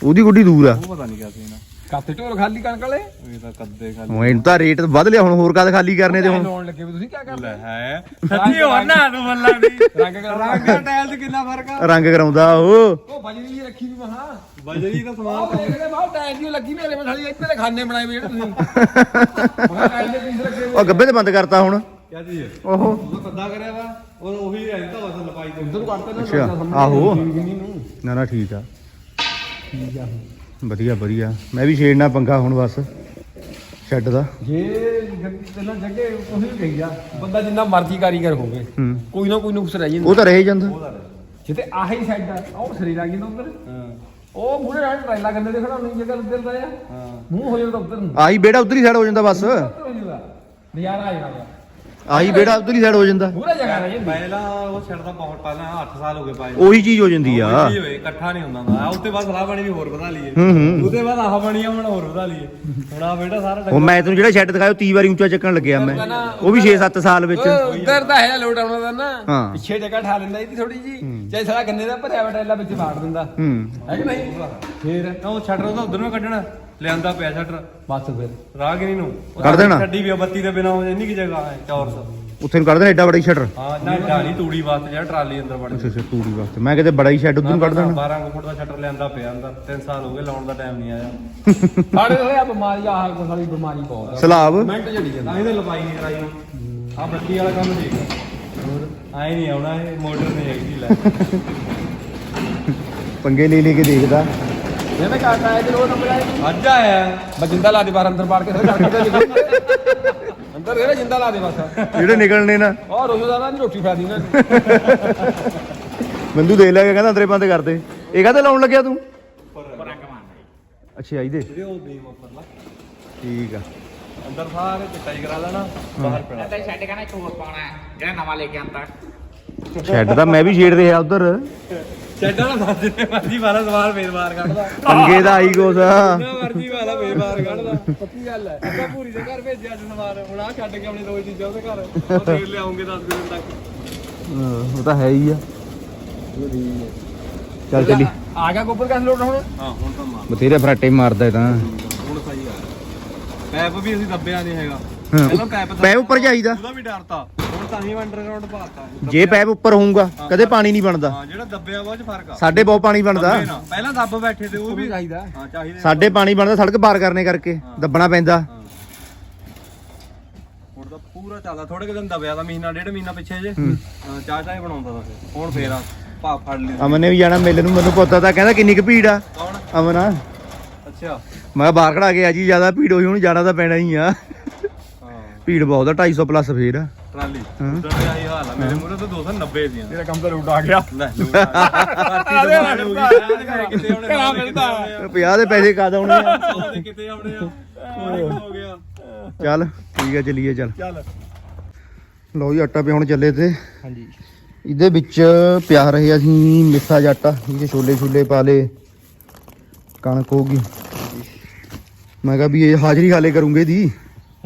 ਉਹਦੀ ਗੁੱਡੀ ਦੂਰ ਆ। ਉਹ ਪਤਾ ਨਹੀਂ ਕਿਆ ਸੀ ਨਾ ਕਾਤੇ ਢੋਲ ਖਾਲੀ ਕਣਕ ਵਾਲੇ? ਇਹ ਤਾਂ ਕੱਦੇ ਖਾਲੀ। ਹੁਣ ਇਹਨੂੰ ਤਾਂ ਰੇਟ ਵੱਧ ਲਿਆ ਹੁਣ ਹੋਰ ਕਦ ਖਾਲੀ ਕਰਨੇ ਤੇ ਹੁਣ। ਲਾਉਣ ਲੱਗੇ ਵੀ ਤੁਸੀਂ ਕੀ ਕਰਦੇ? ਲੈ ਹੈ। ਸੱਚੀ ਹੋਰ ਨਾ ਨੂੰ ਮੱਲਾ ਦੀ ਰੰਗ ਕਰ ਰੰਗ ਦਾ ਟਾਇਲ 'ਚ ਕਿੰਨਾ ਫ਼ਰਕ ਆ? ਰੰਗ ਕਰਾਉਂਦਾ ਉਹ। ਉਹ ਬਜਰੀ ਜੀ ਰੱਖੀ ਵੀ ਮਹਾ ਬਜਰੀ ਦਾ ਸਮਾਨ ਆਹ ਦੇਖਦੇ ਬਾਹਰ ਟਾਇਰ ਦੀ ਲੱਗੀ ਮੇਰੇ ਮਸਾਲੀ ਇੱਥੇ ਖਾਨੇ ਬਣਾਏ ਵੀ ਜਿਹੜੇ ਤੁਸੀਂ। ਦੇ ਉਹ ਗੱਬੇ ਤੇ ਬੰਦ ਕਰਤਾ ਹੁਣ। ਕਿਆ ਚੀਜ਼ ਹੈ ਉਹ ਉਹ ਕੱਦਾ ਕਰਿਆ ਵਾ। ਉਹ ਉਹੀ ਰਹਿੰਦਾ ਬਸ ਲਪਾਈ ਤੇ। ਉਧਰ ਕੱਢਦੇ ਨਾ ਆਹੋ। ਨੂੰ ਨਾ। ਨਾ ਠੀਕ ਆ। ਵਧੀਆ ਵਧੀਆ। ਮੈਂ ਵੀ ਛੇੜਨਾ ਪੰਗਾ ਹੁਣ ਬਸ ਸ਼ੈੱਡ ਦਾ। ਜੇ ਪਹਿਲਾਂ ਜੱਗੇ ਕੋਈ ਵੀ ਗਈ ਆ ਬੰਦਾ ਜਿੰਨਾ ਮਰਜ਼ੀ ਕਾਰੀਗਰ ਹੋਵੇ ਹੂੰ। ਕੋਈ ਨਾ ਕੋਈ ਨੁਕਸ ਰਹਿ ਜਾਂਦਾ। ਉਹ ਤਾਂ ਰਹਿ ਜਾਂਦਾ। ਜਿੱਤੇ ਆਹੀ ਸਾਈਡ ਆ ਉਹ ਸਰੀ ਲੱਗ ਜਾਂਦਾ ਉਧਰ। ਹਾਂ। ਉਹ ਮੂਹਰੇ ਨਾਲ ਟਰਾਈਲਾ ਗੰਦੇ ਦੇ ਖੜਾ ਨਹੀਂ ਜਗ੍ਹਾ ਦਿਲ ਦਾ ਆ। ਮੂੰਹ ਹੋ ਜਾਂਦਾ ਉਧਰ ਨੂੰ। ਆਹੀ ਬੇੜਾ ਉਧਰ ਹੀ ਸਾਈਡ ਹੋ ਜਾਂਦਾ ਬਸ। ਉੱਧਰ ਹੋ ਜਾਂਦਾ। ਨਜ਼ਾਰਾ ਆ ਜਾਂਦਾ। ਆਹੀ ਬੇੜਾ ਉਧਰ ਹੀ ਸਾਈਡ ਹੋ ਜਾਂਦਾ। ਪੂਰਾ ਜਗ੍ਹਾ ਰਹਿ ਜਾਂਦੀ। ਪਹਿਲਾਂ ਉਹ ਛੱਡਦਾ ਬਹੁਤ ਪਹਿਲਾਂ 8 ਸਾਲ ਹੋ ਗਏ ਪਾਏ ਉਹੀ ਚੀਜ਼ ਹੋ ਜਾਂਦੀ ਆ। ਉਹੀ ਹੋਏ ਇਕੱਠਾ ਨਹੀਂ ਹੁੰਦਾ ਹੁੰਦਾ। ਉੱਤੇ ਬਾਅਦ ਸਲਾਹ ਬਣੀ ਵੀ ਹੋਰ ਵਧਾ ਲਈਏ। ਹੂੰ ਹੂੰ। ਉਹਦੇ ਬਾਅਦ ਆਹ ਬਣੀ ਆ ਹੁਣ ਹੋਰ ਵਧਾ ਲਈਏ। ਹੁਣ ਆ ਬੇਟਾ ਸਾਰਾ ਉਹ ਮੈਂ ਤੈਨੂੰ ਜਿਹੜਾ ਸ਼ੈੱਡ ਦਿਖਾਇਆ ਉਹ 30 ਵਾਰੀ ਉੱਚਾ ਚੱਕਣ ਲੱਗਿਆ ਮੈਂ। ਉਹ ਵੀ 6-7 ਸਾਲ ਵਿੱਚ। ਉਧਰ ਤਾਂ ਹੈ ਲੋਟ ਆਉਣਾ ਦਾ ਨਾ ਹਾਂ। ਪਿੱਛੇ ਜਗ੍ਹਾ ਠਾ ਲੈਂਦਾ ਇਹਦੀ ਥੋੜੀ ਜੀ ਚਾਹੇ ਸਾਲਾ ਗੰਨੇ ਦਾ ਭਰਿਆ ਵਾ ਟੈਲਾ ਵਿੱਚ ਬਾੜ ਦਿੰਦਾ। ਹੂੰ। ਹੈ ਕਿ ਨਹੀਂ? ਫੇਰ ਉਹ ਛੱਡ ਉਹਦਾ ਉਧਰ ਨੂੰ ਕੱਢਣਾ। ਲਿਆਂਦਾ ਪਿਆ ਛੱਡਰ ਬਸ ਫਿਰ। ਰਾਗਨੀ ਨੂੰ? ਉਹ ਕੱਢ ਦੇਣਾ? ਛੱਡੀ ਵੀ ਆ, ਬੱਤੀ ਦੇ ਬਿਨਾ ਹੋ ਜਾਂਦੀ ਕਿ ਜਗ੍ਹਾ ਹੈ ਚੌਰਸ ਉੱਥੇ ਨੂੰ ਕੱਢ ਦੇਣਾ ਐਡਾ ਬੜਾ ਹੀ ਸ਼ਟਰ ਹਾਂ ਨਾ ਢਾਲੀ ਤੂੜੀ ਵਾਸਤੇ ਜਿਹੜਾ ਟਰਾਲੀ ਅੰਦਰ ਵੜ ਅੱਛਾ ਅੱਛਾ ਤੂੜੀ ਵਾਸਤੇ। ਮੈਂ ਕਿਤੇ ਬੜਾ ਹੀ ਸ਼ੈੱਡ ਉਧਰ ਨੂੰ ਕੱਢ ਦੇਣਾ। 12 ਫੁੱਟ ਦਾ ਛੱਡਰ ਲਿਆਂਦਾ ਪਿਆ ਅੰਦਰ। 3 ਸਾਲ ਹੋ ਗਏ ਲਾਉਣ ਦਾ ਟਾਈਮ ਨਹੀਂ ਆਇਆ। ਸਾਡੇ ਹੋਇਆ ਬਿਮਾਰੀ ਆਹ ਕੋਈ ਸਾਲੀ ਬਿਮਾਰੀ ਬਹੁਤ ਆ। ਸਲਾਬ। ਮਿੰਟ ਜੜੀ ਜਾਂਦਾ। ਤਾਂ ਇਹਦੇ ਲਪਾਈ ਨਹੀਂ ਕਰਾਈ ਆ ਬੱਤੀ ਵਾਲਾ ਕੰਮ ਠੀਕ ਆ। ਹੋਰ? ਆਏ ਨਹੀਂ ਆਉਣਾ ਇਹ ਮੋਟਰ ਨਹੀਂ ਹੈਗੀ ਲੈ। ਪੰਗੇ ਲੈ ਲੈ ਕੇ ਦੇਖਦਾ। ਇਹਨੇ ਕਾਟਾ ਆਇਆ ਤੇ ਉਹ ਨੰਬਰ ਆਇਆ ਅੱਜ ਆਇਆ ਬਸ ਜਿੰਦਾ ਲਾ ਦੇ ਬਾਹਰ ਅੰਦਰ ਬਾੜ ਕੇ ਫਿਰ ਕਰਕੇ ਤੇ ਨਿਕਲ? ਅੰਦਰ ਇਹਨੇ ਜਿੰਦਾ ਲਾ ਦੇ ਬਸ। ਜਿਹੜੇ ਨਿਕਲਣੇ ਨਾ। ਔਰ ਰੋਜ਼ ਦਾ ਨਹੀਂ ਰੋਟੀ ਖਾ ਦੀ ਨਾ। ਬੰਦੂ ਦੇ ਲਿਆ ਕੇ ਕਹਿੰਦਾ ਅੰਦਰੇ ਬੰਦ ਕਰ ਦੇ ਇਹ ਕਾਹਦੇ ਲਾਉਣ ਲੱਗਿਆ ਤੂੰ? ਅੱਛਾ ਇਹਦੇ ਉਹ ਬੀਮ ਠੀਕ ਆ। ਅੰਦਰ ਸਾਰੇ ਚਿੱਟਾ ਹੀ ਕਰਾ ਲੈਣਾ ਬਾਹਰ ਪੈਣਾ। ਤਾਂ ਛੱਡ ਕੇ ਨਾ ਇੱਕ ਹੋਰ ਪਾਉਣਾ ਹੈ, ਜਿਹੜਾ ਨਵਾਂ ਲੈ ਕੇ ਆਂਦਾ। ਸ਼ੈੱਡ ਦਾ ਮੈਂ ਵੀ ਛੇੜ ਰਿਹਾ ਉਧਰ। ਚੱਡਾ ਨਾ ਦੱਸ ਜਿੰਨੇ ਮਰਜ਼ੀ ਵਾਲਾ ਸਵਾਲ ਫੇਰ ਬਾਹਰ ਕੱਢਦਾ। ਪੰਗੇ ਦਾ ਆਈ ਕੋਸ ਜਿੰਨਾ ਮਰਜ਼ੀ ਵਾਲਾ ਫੇਰ ਬਾਹਰ ਕੱਢਦਾ। ਪੱਕੀ ਗੱਲ ਹੈ ਅੱਗਾ ਪੂਰੀ ਦੇ ਘਰ ਭੇਜਿਆ ਅੱਜ ਸਵਾਲ ਹੁਣ ਆ ਛੱਡ ਕੇ ਆਪਣੇ ਦੋ ਚੀਜ਼ਾਂ ਉਹਦੇ ਘਰ। ਉਹ ਫੇਰ ਲਿਆਉਂਗੇ 10 ਦਿਨ ਤੱਕ। ਹਾਂ, ਉਹ ਤਾਂ ਹੈ ਹੀ ਆ। ਚੱਲ ਚੱਲੀ। ਆ ਗਿਆ ਗੋਬਰ ਕੈਸ ਲੋਟ ਹੁਣ? ਹਾਂ ਹੁਣ ਤਾਂ ਮਾਰ। ਬਥੇਰੇ ਫਰਾਟੇ ਮਾਰਦਾ ਇਹ ਤਾਂ। ਹੁਣ ਸਹੀ ਆ। ਪੈਪ ਵੀ ਅਸੀਂ ਦੱਬਿਆ ਨਹੀਂ ਹੈਗਾ। ਪਹਿਲਾਂ ਪੈਪ ਪੈਪ ਉੱਪਰ ਜਾਈਦਾ। ਉਹਦਾ ਵੀ ਡਰਤਾ ਤਾਂ ਹੀ ਅੰਡਰਗਰਾਉਂਡ ਪਾਤਾ ਜੇ ਪੈਪ ਉੱਪਰ ਹੋਊਗਾ ਕਦੇ ਪਾਣੀ ਨਹੀਂ ਬਣਦਾ। ਹਾਂ ਜਿਹੜਾ ਦੱਬਿਆ ਵਾ ਉਹ ਚ ਫ਼ਰਕ ਆ। ਸਾਡੇ ਬਹੁਤ ਪਾਣੀ ਬਣਦਾ। ਦੱਬੇ ਨਾ। ਪਹਿਲਾਂ ਦੱਬ ਬੈਠੇ ਤੇ ਉਹ ਵੀ ਚਾਹੀਦਾ। ਹਾਂ ਚਾਹੀਦੇ ਸਾਡੇ ਪਾਣੀ ਬਣਦਾ ਸੜਕ ਪਾਰ ਕਰਨੇ ਕਰਕੇ ਦੱਬਣਾ ਪੈਂਦਾ। ਹੁਣ ਤਾਂ ਪੂਰਾ ਚੱਲਦਾ ਥੋੜੇ ਕੁ ਦਿਨ ਦਬਿਆ ਦਾ ਮਹੀਨਾ ਡੇਢ ਮਹੀਨਾ ਪਿੱਛੇ ਜੇ। ਹਾਂ। ਚਾਹ ਚਾਹ ਹੀ ਬਣਾਉਂਦਾ ਤਾਂ ਫਿਰ। ਹੁਣ ਫੇਰ ਆ ਭਾ ਫੜ ਲਈ ਅਮਨ ਨੇ ਵੀ ਜਾਣਾ ਮੇਲੇ ਨੂੰ ਮੈਨੂੰ ਪਤਾ ਤਾਂ ਕਹਿੰਦਾ ਕਿੰਨੀ ਕੁ ਭੀੜ ਆ। ਕੌਣ? ਅਮਨ ਆ। ਅੱਛਾ। ਮੈਂ ਕਿਹਾ ਬਾਹਰ ਖੜਾ ਕੇ ਆ ਜੀ ਜ਼ਿਆਦਾ ਭੀੜ ਹੋਈ ਹੁਣ ਜਾਣਾ ਤਾਂ ਪੈਣਾ ਹੀ ਆ। ਹਾਂ। ਭੀੜ ਬਹੁਤ ਆ 250 ਪਲੱਸ ਫੇਰ। ਆ ਟਰਾਲੀ। ਹਾਂ। ਉਧਰ ਤੇ ਆਹੀ ਹਾਲ ਆ। ਮੇਰੇ ਮੂਰੇ ਤਾਂ 290 ਦੀਆਂ। ਤੇਰਾ ਕੰਮ ਤਾਂ ਲੁੱਟ ਆ ਗਿਆ। ਲੈ ਪਾਰਟੀ ਤਾਂ ਮਾਰ ਹੋ ਗਈ ਕਿਤੇ ਆਉਣੇ ਘਰਾਂ ਕਿਤੇ ਮਿਲਦਾ। ਆਉਣੇ ਆ। 50 ਦੇ ਪੈਸੇ ਕਦ ਆਉਣੇ ਆ? ਸੌ ਦੇ ਕਿਤੇ ਆਉਣੇ ਆ। ਹੋਰ ਹੋ ਗਿਆ। ਚੱਲ ਠੀਕ ਆ ਚੱਲੀਏ ਚੱਲ। ਚੱਲ। ਲਓ ਜੀ ਆਟਾ ਪਿਆ ਹੁਣ ਚੱਲੇ ਤੇ। ਹਾਂਜੀ। ਇਹਦੇ ਵਿੱਚ ਪਿਆ ਰਹੇ ਅਸੀਂ ਮਿੱਠਾ ਜਾਟਾ। ਇਹਦੇ ਛੋਲੇ ਛੁਲੇ ਪਾ ਲੇ ਕਣਕ ਹੋਗੀ ਮੈਂ ਕਿਹਾ ਵੀ ਇਹ ਹਾਜ਼ਰੀ ਹਾਲੇ ਕਰੂੰਗੇ ਦੀ।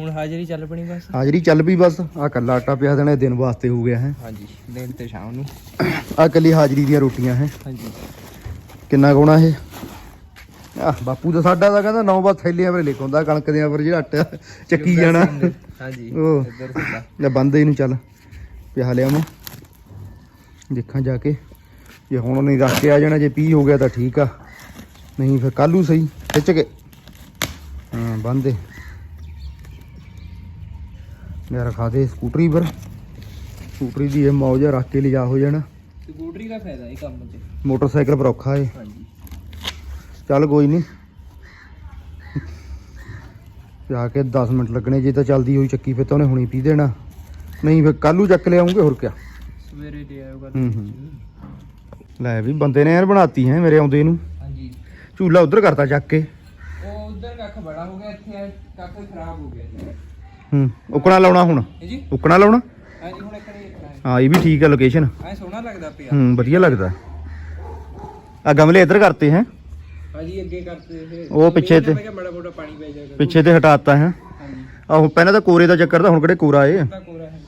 ਹੁਣ ਹਾਜ਼ਰੀ ਚੱਲ ਪਣੀ ਬਸ? ਹਾਜ਼ਰੀ ਚੱਲ ਪਈ ਬਸ। ਆ ਕੱਲਾ ਆਟਾ ਪਿਆ ਦੇਣਾ ਦਿਨ ਵਾਸਤੇ ਹੋ ਗਿਆ ਹੈ। ਹਾਂਜੀ ਦਿਨ ਤੇ ਸ਼ਾਮ ਨੂੰ। ਆ ਕੱਲੀ ਹਾਜ਼ਰੀ ਦੀਆਂ ਰੋਟੀਆਂ ਹੈ। ਹਾਂਜੀ। ਕਿੰਨਾ ਕੋਣਾ ਇਹ? ਆ ਬਾਪੂ ਦਾ ਸਾਡਾ ਤਾਂ ਕਹਿੰਦਾ ਨੌ ਬਾਤ ਥੈਲੀਆਂ ਪਰ ਲਿਖਾਉਂਦਾ ਕਣਕ ਦੇ ਪਰ ਜਿਹੜਾ ਆਟਾ ਚੱਕੀ ਜਾਣਾ। ਹਾਂਜੀ ਉਹ ਇੱਧਰ ਸਿੱਧਾ ਲੈ ਬੰਦ ਇਹਨੂੰ ਚੱਲ। ਪਿਆ ਲਿਆ ਮੈਂ। ਦੇਖਾਂ ਜਾ ਕੇ। ਜੇ ਹੁਣ ਨਹੀਂ ਰੱਖ ਕੇ ਆ ਜਾਣਾ ਜੇ ਪੀ ਹੋ ਗਿਆ ਤਾਂ ਠੀਕ ਆ। ਨਹੀਂ ਫਿਰ ਕੱਲੂ ਸਹੀ। ਖਿੱਚ ਕੇ। ਹਾਂ ਬੰਦ ਰਖਾ ਦੇ ਸਕੂਟਰੀ ਪਰ। ਸਕੂਟਰੀ ਦੀ ਇਹ ਮੌਜ ਆ, ਰੱਖ ਕੇ ਲਿਜਾ ਹੋ ਜਾਣਾ। ਸਕੂਟਰੀ ਦਾ ਫਾਇਦਾ ਇਹ ਕੰਮ 'ਚ ਮੋਟਰਸਾਈਕਲ ਪਰ ਔਖਾ ਏ। ਹਾਂਜੀ। ਚੱਲ ਕੋਈ ਨਹੀਂ ਜਾ ਕੇ 10 ਮਿੰਟ ਲੱਗਣੇ ਜੇ ਤਾਂ ਚੱਲਦੀ ਹੋਈ ਚੱਕੀ ਫਿਰ ਤਾਂ ਉਹਨੇ ਹੁਣੀ ਪੀ ਦੇਣਾ। ਨਹੀਂ ਫਿਰ ਕੱਲੂ ਚੱਕ ਲਿਆਉਂਗੇ ਹੋਰ ਕਿਆ। ਸਵੇਰੇ ਦੇ ਆਇਓ ਹੂੰ ਹੂੰ। ਲੈ ਵੀ ਬੰਦੇ ਨੇ ਯਾਰ ਬਣਾਤੀ ਹੈ ਮੇਰੇ ਆਉਂਦੇ ਨੂੰ। ਹਾਂਜੀ। ਝੂਲਾ ਉਧਰ ਕਰਤਾ ਚੱਕ ਕੇ। ਉਹ ਉਧਰ ਕੱਖ ਬੜਾ ਹੋ ਗਿਆ ਇੱਥੇ ਕੱਖ ਖਰਾਬ ਹੋ ਗਿਆ। ਜੀ ਹੂੰ ਉਕਣਾ ਲਾਉਣਾ ਹੁਣ। ਜੀ? ਉਕਣਾ ਲਾਉਣਾ? ਹਾਂਜੀ ਹੁਣ ਇੱਕ ਨਹੀਂ ਰੱਖਣਾ ਹਾਂ ਇਹ ਵੀ ਠੀਕ ਹੈ ਲੋਕੇਸ਼ਨ ਐ ਸੋਹਣਾ ਲੱਗਦਾ ਪਿਆ। ਹੂੰ ਵਧੀਆ ਲੱਗਦਾ। ਆ ਗਮਲੇ ਇੱਧਰ ਕਰਤੇ ਹੈ। ਹਾਂਜੀ ਅੱਗੇ ਕਰਤੇ ਇਹ। ਉਹ ਪਿੱਛੇ ਤੇ- ਮੈਂ ਕਿਹਾ ਬੜਾ ਬੜਾ ਪਾਣੀ ਪੈ ਜਾਏਗਾ। ਪਿੱਛੇ ਤੇ ਹਟਾਤਾ ਹੈ। ਹਾਂਜੀ ਆਹੋ ਪਹਿਲਾਂ ਤਾਂ ਕੋਰੇ ਦਾ ਚੱਕਰ ਤਾਂ ਹੁਣ ਕਿਹੜੇ ਕੋਰਾ ਏ ਤਾਂ ਕੋਰਾ ਹੈ।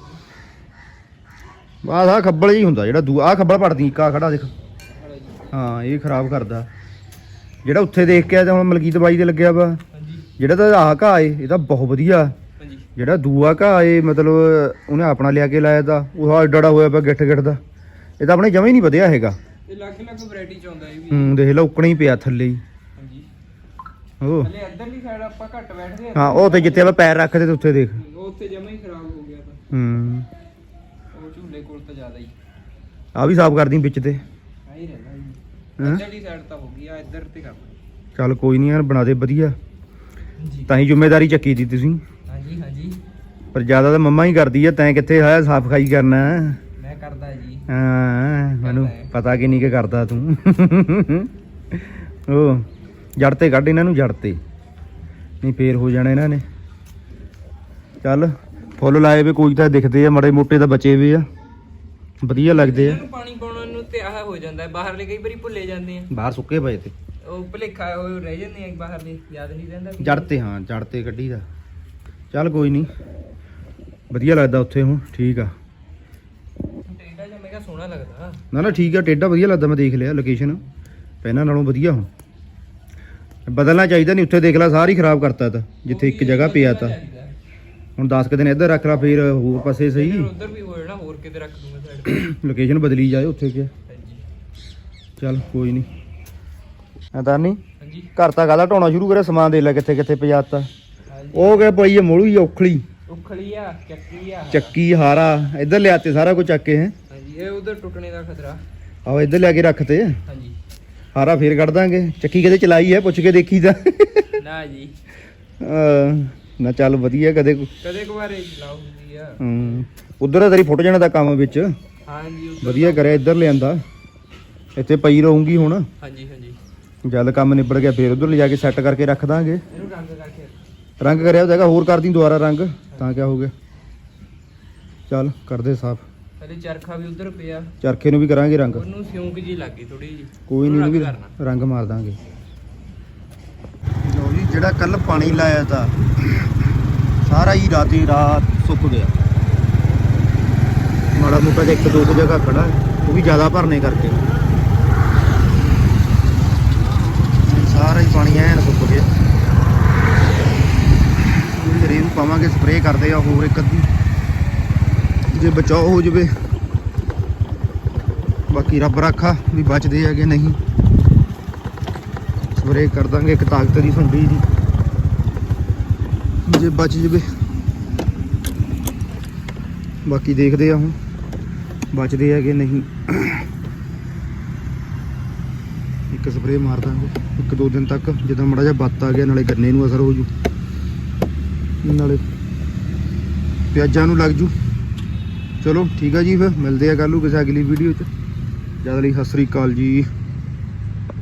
ਆਹ ਆਹ ਖੱਬਲ ਹੀ ਹੁੰਦਾ ਜਿਹੜਾ ਦੂ ਆਹ ਖੱਬਲ ਪੜਦੀ ਕਾ ਖੜਾ ਦੇਖ। ਜੀ। ਹਾਂ ਇਹ ਖਰਾਬ ਕਰਦਾ। ਜਿਹੜਾ ਉੱਥੇ ਦੇਖ ਕੇ ਆਇਆ ਤਾਂ ਹੁਣ ਮਲਕੀਤ ਬਾਈ ਦੇ ਲੱਗਿਆ ਵਾ। ਹਾਂਜੀ ਜਿਹੜਾ ਤਾਂ ਆਹ ਘਾਹ ਏ ਇਹ ਤਾਂ ਬਹੁਤ ਵਧੀਆ। ਜਿਹੜਾ ਦੂਆ ਘਾਹ ਏ ਮਤਲਬ ਉਹਨੇ ਆਪਣਾ ਲਿਆ ਕੇ ਲਾਇਆ ਦਾ ਉਹ ਡੜਾ ਹੋਇਆ ਪਿਆ ਗਿੱਠ ਗਿੱਠ ਦਾ। ਇਹ ਤਾਂ ਆਪਣੇ ਜਮਾ ਹੀ ਨਹੀਂ ਵਧਿਆ ਹੈਗਾ। ਇਹ ਲੱਗ ਲੱਗ ਵੈਰਾਈਟੀ ਚ ਆਉਂਦਾ ਇਹ ਵੀ। ਹੂੰ ਦੇਖ ਲਾ ਉੱਕਣਾ ਹੀ ਪਿਆ ਥੱਲੇ ਹੀ। ਹਾਂਜੀ। ਉਹ ਹਲੇ ਇੱਧਰਲੀ ਸਾਈਡ ਆਪਾਂ ਘੱਟ ਬੈਠਦੇ ਹਾਂ ਉਹ ਤੇ ਜਿੱਥੇ ਆਪਾਂ ਪੈਰ ਰੱਖਦੇ ਤੇ ਉੱਥੇ ਦੇਖ। ਉਹ ਉੱਥੇ ਜਮਾ ਹੀ ਖਰਾਬ ਹੋ ਗਿਆ ਤਾਂ। ਹੂੰ। ਉਹ ਝੂਲੇ ਕੋਲ ਤਾਂ ਜ਼ਿਆਦਾ ਹੀ। ਆ ਵੀ ਸਾਫ਼ ਕਰਦੀ ਵਿੱਚ ਤੇ। ਆਹੀ ਰਹਿੰਦਾ ਜੀ। ਹੈਂ? ਇੱਧਰਲੀ ਸਾਈਡ ਤਾਂ ਹੋ ਗਈ ਆ ਇੱਧਰ ਤੇ ਕਰ ਚੱਲ ਕੋਈ ਨਹੀਂ ਯਾਰ ਬਣਾ ਦੇ ਵਧੀਆ। ਤਾਂ ਹੀ ਜ਼ਿੰਮੇਵਾਰੀ ਚੱਕੀ ਦੀ ਤੁਸੀਂ। ਪਰ ਜ਼ਿਆਦਾ ਤਾਂ ਮੰਮਾ ਹੀ ਕਰਦੀ ਆ ਤੈਂ ਕਿੱਥੇ ਹੋਇਆ ਸਾਫ਼ ਖਾਈ ਕਰਨਾ? ਮੈਂ ਕਰਦਾ ਜੀ। ਹਾਂ ਮੈਨੂੰ ਹੈ। ਪਤਾ ਕਿ ਨਹੀਂ ਕਿ ਕਰਦਾ ਤੂੰ। ਉਹ ਜੜ ਤੇ ਕੱਢ ਇਹਨਾਂ ਨੂੰ ਜੜ ਤੇ। ਨਹੀਂ ਫੇਰ ਹੋ ਜਾਣਾ ਇਹਨਾਂ ਨੇ। ਚੱਲ ਫੁੱਲ ਲਾਏ ਵੇ ਕੋਈ ਤਾਂ ਦਿਖਦੇ ਆ ਮੜੇ ਮੋਟੇ ਤਾਂ ਬਚੇ ਵੇ ਆ। ਵਧੀਆ ਲੱਗਦੇ ਆ। ਪਾਣੀ ਪਾਉਣ ਨੂੰ ਤੇ ਆਹ ਹੋ ਜਾਂਦਾ ਹੈ ਬਾਹਰਲੇ ਕਈ ਵਾਰੀ ਭੁੱਲੇ ਜਾਂਦੇ ਆ। ਬਾਹਰ ਸੁੱਕੇ ਪਏ ਤੇ। ਉਹ ਭੁਲੇਖਾ ਉਹ ਰਹਿ ਜਾਂਦੇ ਆ ਬਾਹਰਲੇ ਯਾਦ ਨਹੀਂ ਰਹਿੰਦਾ। ਜੜ ਤੇ ਹਾਂ ਜੜ ਤੇ ਕੱਢੀ ਦਾ। ਚੱਲ ਕੋਈ ਨਹੀਂ। ਵਧੀਆ ਲੱਗਦਾ ਉੱਥੇ ਹੁਣ ਠੀਕ ਆ। ਟੇਡਾ ਜਿਹਾ ਮੈਂ ਕਿਹਾ ਸੋਹਣਾ ਲੱਗਦਾ। ਨਾ ਨਾ ਠੀਕ ਆ ਟੇਡਾ ਵਧੀਆ ਲੱਗਦਾ ਮੈਂ ਦੇਖ ਲਿਆ ਲੋਕੇਸ਼ਨ ਪਹਿਲਾਂ ਨਾਲੋਂ ਵਧੀਆ ਹੁਣ। ਬਦਲਣਾ ਚਾਹੀਦਾ ਨਹੀਂ ਉੱਥੇ ਦੇਖ ਲੈ ਸਾਰੀ ਖਰਾਬ ਕਰਤਾ ਤਾ ਜਿੱਥੇ ਇੱਕ ਜਗ੍ਹਾ ਪਿਆ ਤਾ। ਹੁਣ 10 ਕੁ ਦਿਨ ਇੱਧਰ ਰੱਖ ਲਾ ਫੇਰ ਹੋਰ ਪਾਸੇ ਸਹੀ। ਉਧਰ ਵੀ ਹੋ ਜਾਣਾ ਹੋਰ ਕਿਤੇ ਰੱਖ ਦੂੰਗਾ ਸਾਈਡ ਲੋਕੇਸ਼ਨ ਬਦਲੀ ਜਾਏ ਉੱਥੇ ਕਿ ਚੱਲ ਕੋਈ ਨਹੀਂ। ਐਦਾਂ ਨਹੀਂ ਹਾਂਜੀ। ਘਰ ਤਾਂ ਗਾਲਾ ਢਾਉਣਾ ਸ਼ੁਰੂ ਕਰਿਆ ਸਮਾਨ ਦੇ ਲੈ ਕਿੱਥੇ ਕਿੱਥੇ ਪਜਾਤਾ ਉਹ ਕਿ ਪਈ ਹੈ ਮੋਲੂ ਹੀ ਔਖਲੀ। ਉਖਲੀ ਆ ਚੱਕੀ ਆ। ਚੱਕੀ ਹਾਰਾ ਇੱਧਰ ਲਿਆਤੇ ਸਾਰਾ ਕੁਝ ਚੱਕ ਕੇ ਹੈ? ਹਾਂਜੀ ਇਹ ਉਧਰ ਟੁੱਟਣੇ ਦਾ ਖਤਰਾ। ਆਓ ਇੱਧਰ ਲਿਆ ਕੇ ਰੱਖਤੇ। ਹਾਂਜੀ। ਹਾਰਾ ਫੇਰ ਕੱਢ ਦਾਂਗੇ। ਚੱਕੀ ਕਦੇ ਚਲਾਈ ਹੈ ਪੁੱਛ ਕੇ ਦੇਖੀ ਤਾਂ। ਨਾ ਜੀ। ਅਹ, ਨਾ ਚੱਲ ਵਧੀਆ ਕਦੇ ਕਦੇ ਕੁਵਾਰੇ ਲਾਉ ਹੁੰਦੀ ਆ। ਹੂੰ। ਉਧਰ ਤੇਰੀ ਫੁੱਟ ਜਾਣਾ ਦਾ ਕੰਮ ਵਿੱਚ। ਹਾਂਜੀ ਵਧੀਆ ਕਰਿਆ ਇੱਧਰ ਲਿਆਂਦਾ। ਇੱਥੇ ਪਈ ਰਹੂੰਗੀ ਹੁਣ। ਹਾਂਜੀ ਹਾਂਜੀ। ਜਦ ਕੰਮ ਨਿਬੜ ਗਿਆ ਫੇਰ ਉਧਰ ਲਿਜਾ ਕੇ ਸੈੱਟ ਕਰਕੇ ਰੱਖ ਦਾਂਗੇ। ਇਹਨੂੰ ਰੰਗ ਕਰਕੇ ਰੰਗ ਕਰਿਆ ਹੋ ਜਾਏਗਾ ਹੋਰ ਕਰਦੀ ਦੁਬਾਰਾ ਰੰਗ। ਤਾਂ ਕਿਆ ਹੋ ਗਿਆ? ਚੱਲ ਕਰਦੇ ਸਾਫ਼। ਹਲੇ ਚਰਖਾ ਵੀ ਉਧਰ ਪਿਆ। ਚਰਖੇ ਨੂੰ ਵੀ ਕਰਾਂਗੇ ਰੰਗ। ਉਹਨੂੰ ਸਿਉਂਕ ਜੀ ਲੱਗੀ ਥੋੜੀ ਜੀ ਕੋਈ ਨਹੀਂ ਵੀ ਰੰਗ ਮਾਰ ਦਾਂਗੇ। ਲੋ ਜੀ ਜਿਹੜਾ ਕੱਲ ਪਾਣੀ ਲਾਇਆ ਤਾਂ ਸਾਰਾ ਹੀ ਰਾਤੀ ਰਾਤ ਸੁੱਕ ਗਿਆ। ਮਾੜਾ ਮੋਟਾ ਜਿਹਾ ਇੱਕ ਦੋ ਕੁ ਜਗ੍ਹਾ ਖੜਾ ਉਹ ਵੀ ਜ਼ਿਆਦਾ ਭਰਨੇ ਕਰਕੇ। ਸਾਰਾ ਹੀ ਪਾਣੀ ਐਨ ਸੁੱਕ ਗਿਆ ਜਿਹੜੀ ਰੇਨ ਪਾਵਾਂਗੇ ਸਪਰੇਅ ਕਰਦੇ ਆ ਹੋਰ ਇੱਕ ਅੱਧੀ। ਜੇ ਬਚਾਓ ਹੋ ਜਵੇ। ਬਾਕੀ ਰੱਬ ਰਾਖਾ ਵੀ ਬਚਦੇ ਹੈਗੇ, ਨਹੀਂ। ਸਪਰੇਅ ਕਰ ਦਾਂਗੇ ਇੱਕ ਤਾਕਤ ਦੀ ਸੁੰਡੀ ਦੀ ਜੇ ਬਚ ਜਵੇ। ਬਾਕੀ ਦੇਖਦੇ ਆ ਹੁਣ, ਬਚਦੇ ਹੈਗੇ, ਨਹੀਂ। ਇੱਕ ਸਪਰੇਅ ਮਾਰ ਦਾਂਗੇ, ਇੱਕ ਦੋ ਦਿਨ ਤੱਕ, ਜਦੋਂ ਮੜਾ ਜਿਹਾ ਬੱਤ ਆ ਗਿਆ, ਨਾਲੇ ਗੰਨੇ ਨੂੰ ਅਸਰ ਹੋ ਜੂ। ਨਾਲੇ ਪਿਆਜ਼ਾਂ ਨੂੰ ਲੱਗ ਜੂ। ਚਲੋ ਠੀਕ ਆ ਜੀ ਫਿਰ, ਮਿਲਦੇ ਆ ਕੱਲ੍ਹ ਨੂੰ ਕਿਸੇ ਅਗਲੀ ਵੀਡੀਓ 'ਚ। ਜਦ ਲਈ ਸਤਿ ਸ੍ਰੀ ਅਕਾਲ ਜੀ।